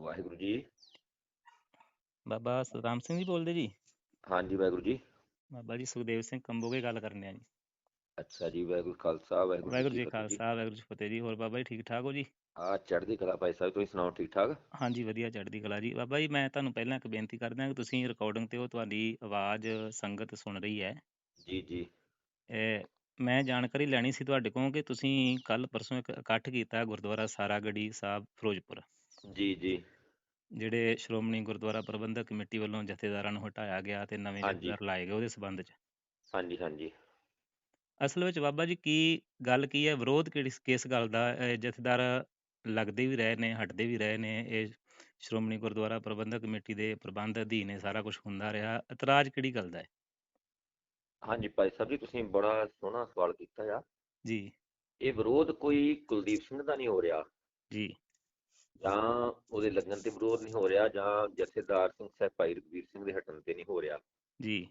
ਵਾਹਿਗੁਰੂ ਜੀ। ਬਾਬਾ ਸਤਨਾਮ ਸਿੰਘ ਜੀ ਬੋਲਦੇ ਜੀ? ਹਾਂਜੀ ਵਾਹਿਗੁਰੂ ਜੀ। ਬਾਬਾ ਜੀ ਸੁਖਦੇਵ ਸਿੰਘ ਕੰਬੋਗੇ ਗੱਲ ਕਰਨੇ ਆ ਜੀ। ਅੱਛਾ ਜੀ ਵਾਹਿਗੁਰੂ ਖਾਲਸਾ ਵਾਹਿਗੁਰੂ ਵਾਹਿਗੁਰੂ ਜੀ ਕੀ ਫਤਿਹ ਖਾਲਸਾ ਵਾਹਿਗੁਰੂ ਜੀ ਫਤਿਹ ਜੀ। ਹੋਰ ਬਾਬਾ ਜੀ ਠੀਕ ਠਾਕ ਹੋ ਜੀ? ਆ ਚੜ੍ਹਦੀ ਕਲਾ ਭਾਈ ਸਾਹਿਬ ਤੁਸੀਂ ਸੁਣਾਓ ਠੀਕ ਠਾਕ? ਹਾਂਜੀ ਵਧੀਆ ਚੜ੍ਹਦੀ ਕਲਾ ਜੀ। ਬਾਬਾ ਜੀ ਮੈਂ ਤੁਹਾਨੂੰ ਪਹਿਲਾਂ ਇੱਕ ਬੇਨਤੀ ਕਰਦਾ ਕਿ ਤੁਸੀਂ ਰਿਕਾਰਡਿੰਗ ਤੇ ਉਹ ਤੁਹਾਡੀ ਆਵਾਜ਼ ਸੰਗਤ ਸੁਣ ਰਹੀ ਹੈ। ਜੀ ਜੀ। ਇਹ ਮੈਂ ਜਾਣਕਾਰੀ ਲੈਣੀ ਸੀ ਤੁਹਾਡੇ ਕੋਲੋਂ ਕਿ ਤੁਸੀਂ ਕੱਲ ਪਰਸੋਂ ਇੱਕ ਇਕੱਠ ਕੀਤਾ ਗੁਰਦੁਆਰਾ ਸਾਰਾਗੜੀ ਸਾਹਿਬ ਫਿਰੋਜ਼ਪੁਰ। ਜੀ ਜੀ। ਜਿਹੜੇ ਸ਼੍ਰੋਮਣੀ ਗੁਰਦੁਆਰਾ ਪ੍ਰਬੰਧਕ ਕਮੇਟੀ ਵੱਲੋਂ ਜਥੇਦਾਰਾਂ ਨੂੰ ਹਟਾਇਆ ਗਿਆ ਤੇ ਨਵੇਂ ਹਾਂਜੀ। ਜਥੇਦਾਰ ਲਾਏ ਗਏ ਉਹਦੇ ਸਬੰਧ 'ਚ। ਹਾਂਜੀ ਹਾਂਜੀ। ਅਸਲ ਵਿੱਚ ਬਾਬਾ ਜੀ ਕੀ ਗੱਲ ਕੀ ਹੈ? ਵਿਰੋਧ ਕਿਹੜੀ ਕਿਸ ਗੱਲ ਦਾ? ਜਥੇਦਾਰ ਲੱਗਦੇ ਵੀ ਰਹੇ ਨੇ ਹਟਦੇ ਵੀ ਰਹੇ ਨੇ ਇਹ ਸ਼੍ਰੋਮਣੀ ਗੁਰਦੁਆਰਾ ਪ੍ਰਬੰਧਕ ਕਮੇਟੀ ਦੇ ਪ੍ਰਬੰਧ ਅਧੀਨ ਇਹ ਸਾਰਾ ਕੁਝ ਹੁੰਦਾ ਰਿਹਾ। ਇਤਰਾਜ਼ ਕਿਹੜੀ ਗੱਲ ਦਾ ਹੈ? ਹਾਂਜੀ ਭਾਈ ਸਾਹਿਬ ਜੀ ਤੁਸੀਂ ਬੜਾ ਸੋਹਣਾ ਸਵਾਲ ਕੀਤਾ ਆ। ਜੀ। ਇਹ ਵਿਰੋਧ ਕੋਈ ਕੁਲਦੀਪ ਸਿੰਘ ਦਾ ਨਹੀਂ ਹੋ ਰਿਹਾ। ਜੀ। ਜਾਂ ਉਹਦੇ ਲੱਗਣ ਤੇ ਵਿਰੋਧ ਨਹੀਂ ਹੋ ਰਿਹਾ ਜਾਂ ਜਥੇਦਾਰ ਸਿੰਘ ਸਾਹਿਬ ਭਾਈ ਰਘਵੀਰ ਸਿੰਘ ਦੇ ਹਟਣ ਤੇ ਨਹੀਂ ਹੋ ਰਿਹਾ। ਜੀ।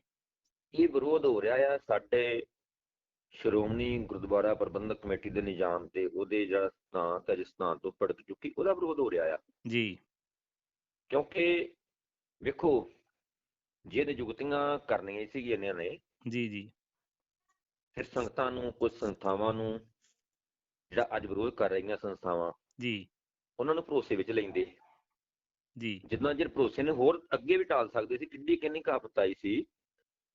ਇਹ ਵਿਰੋਧ ਹੋ ਰਿਹਾ ਆ ਸਾਡੇ ਸ਼੍ਰੋਮਣੀ ਗੁਰਦੁਆਰਾ ਪ੍ਰਬੰਧਕ ਕਮੇਟੀ ਦੇ ਨਿਜ਼ਾਮ ਤੇ ਉਹਦੇ ਜਿਹੜਾ ਸਥਾਨ ਹੈ ਜਿਸ ਸਥਾਨ ਤੋਂ ਭੜਕ ਚੁੱਕੀ ਉਹਦਾ ਵਿਰੋਧ ਹੋ ਰਿਹਾ ਆ। ਜੀ। ਕਿਉਂਕਿ ਵੇਖੋ ਜਿਹਦੇ ਜੁਗਤੀਆਂ ਕਰਨੀਆਂ ਸੀਗੀਆਂ ਇਹਨਾਂ ਨੇ ਜੀ ਜੀ। ਫਿਰ ਸੰਗਤਾਂ ਨੂੰ ਕੁਝ ਸੰਸਥਾਵਾਂ ਨੂੰ ਜਿਹੜਾ ਅੱਜ ਵਿਰੋਧ ਕਰ ਰਹੀਆਂ ਸੰਸਥਾਵਾਂ ਜੀ। ਉਹਨਾਂ ਨੂੰ ਭਰੋਸੇ ਵਿੱਚ ਲੈਂਦੇ ਜੀ। ਜਿੰਨਾ ਚਿਰ ਭਰੋਸੇ ਨੇ ਹੋਰ ਅੱਗੇ ਵੀ ਟਾਲ ਸਕਦੇ ਸੀ। ਕਿੰਨੀ ਕਿੰਨੀ ਕਾਪਤ ਆਈ ਸੀ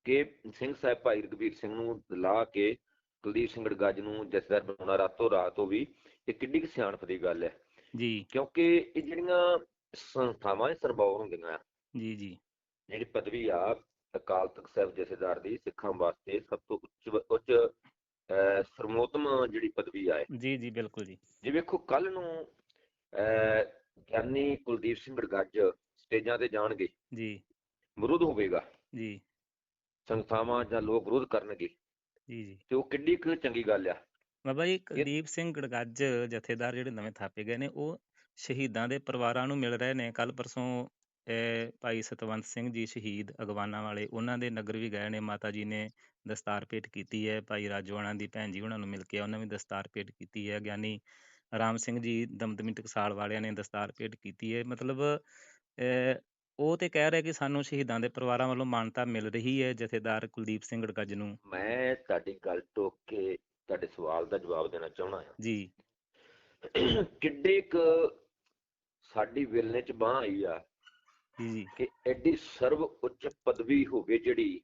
ਕਿ ਸਿੰਘ ਸਾਹਿਬ ਭਾਈ ਰਘਬੀਰ ਸਿੰਘ ਨੂੰ ਲਾ ਕੇ ਕੁਲਦੀਪ ਸਿੰਘ ਗੜਗੱਜ ਨੂੰ ਜਥੇਦਾਰ ਬਣਾਉਣਾ ਰਾਤੋਂ ਰਾਤ ਉਹ ਵੀ ਇਹ ਕਿੰਨੀ ਕੁ ਸਿਆਣਪ ਦੀ ਗੱਲ ਹੈ। ਜੀ। ਕਿਉਂਕਿ ਇਹ ਜਿਹੜੀਆਂ ਸੰਸਥਾਵਾਂ ਇਹ ਸਰਬੌਰ ਹੁੰਦੀਆਂ ਆ। ਜੀ ਜੀ। ਜਿਹੜੀ ਪਦਵੀ ਆ ਅਕਾਲ ਤਖਤ ਸਾਹਿਬ ਜਥੇਦਾਰ ਦੀ ਸਿੱਖਾਂ ਵਾਸਤੇ ਸਭ ਤੋਂ ਉੱਚ ਉੱਚ ਅਹ, ਸਰਵੋਤਮ ਜਿਹੜੀ ਪਦਵੀ ਆ। ਜੀ ਜੀ ਬਿਲਕੁਲ ਜੀ। ਜੇ ਵੇਖੋ ਕੱਲ ਨੂੰ ਗਿਆਨੀ ਕੁਲਦੀਪ ਸਿੰਘ ਗੜਗੱਜ ਸਟੇਜਾਂ ਤੇ ਜਾਣਗੇ। ਜੀ। ਵਿਰੋਧ ਹੋਵੇਗਾ। ਜੀ। ਸੰਸਥਾਵਾਂ ਜਾਂ ਲੋਕ ਵਿਰੋਧ ਕਰਨਗੇ। ਜੀ ਜੀ। ਤੇ ਉਹ ਕਿੰਨੀ ਕੁ ਚੰਗੀ ਗੱਲ ਆ। ਬਾਬਾ ਜੀ ਕੁਲਦੀਪ ਸਿੰਘ ਗੜਗੱਜ ਜਥੇਦਾਰ ਜਿਹੜੇ ਨਵੇਂ ਥਾਪੇ ਗਏ ਨੇ ਉਹ ਸ਼ਹੀਦਾਂ ਦੇ ਪਰਿਵਾਰਾਂ ਨੂੰ ਮਿਲ ਰਹੇ ਨੇ। ਕੱਲ ਪਰਸੋਂ ਭਾਈ ਸਤਵੰਤ ਸਿੰਘ ਜੀ ਸ਼ਹੀਦ ਅਗਵਾਨਾ ਵਾਲੇ ਉਹਨਾਂ ਦੇ ਨਗਰ ਵੀ ਗਏ ਨੇ। ਮਾਤਾ ਜੀ ਨੇ ਦਸਤਾਰ ਭੇਟ ਕੀਤੀ ਹੈ। ਭਾਈ ਰਾਜਵਾਨਾ ਦੀ ਭੈਣ ਜੀ ਉਹਨਾਂ ਨੂੰ ਮਿਲ ਕੇ ਉਹਨਾਂ ਵੀ ਦਸਤਾਰ ਭੇਟ ਕੀਤੀ ਹੈ। ਗਿਆਨੀ ਰਾਮ ਸਿੰਘ ਜੀ ਦਮਦਮੀ ਟਕਸਾਲ ਵਾਲਿਆਂ ਨੇ ਦਸਤਾਰ ਭੇਟ ਕੀਤੀ ਹੈ। ਮਤਲਬ ਉਹ ਤੇ ਕਹਿ ਰਹੇ ਕਿ ਸਾਨੂੰ ਸ਼ਹੀਦਾਂ ਦੇ ਪਰਿਵਾਰਾਂ ਵੱਲੋਂ ਮਾਨਤਾ ਮਿਲ ਰਹੀ ਹੈ ਜਥੇਦਾਰ ਕੁਲਦੀਪ ਸਿੰਘ ਗੜਗੱਜ ਨੂੰ। ਮੈਂ ਤੁਹਾਡੀ ਗੱਲ ਟੋਕ ਕੇ ਤੁਹਾਡੇ ਸਵਾਲ ਦਾ ਜਵਾਬ ਦੇਣਾ ਚਾਹਣਾ ਹਾਂ। ਜੀ। ਕਿੱਡੇ ਕੁ ਸਾਡੀ ਵਿਲਨੇ ਚ ਬਾਹ ਆਈ ਆ ਜੀ ਜੀ। ਕਿ ਐਡੀ ਸਰਵ ਉੱਚ ਪਦਵੀ ਹੋਵੇ ਜਿਹੜੀ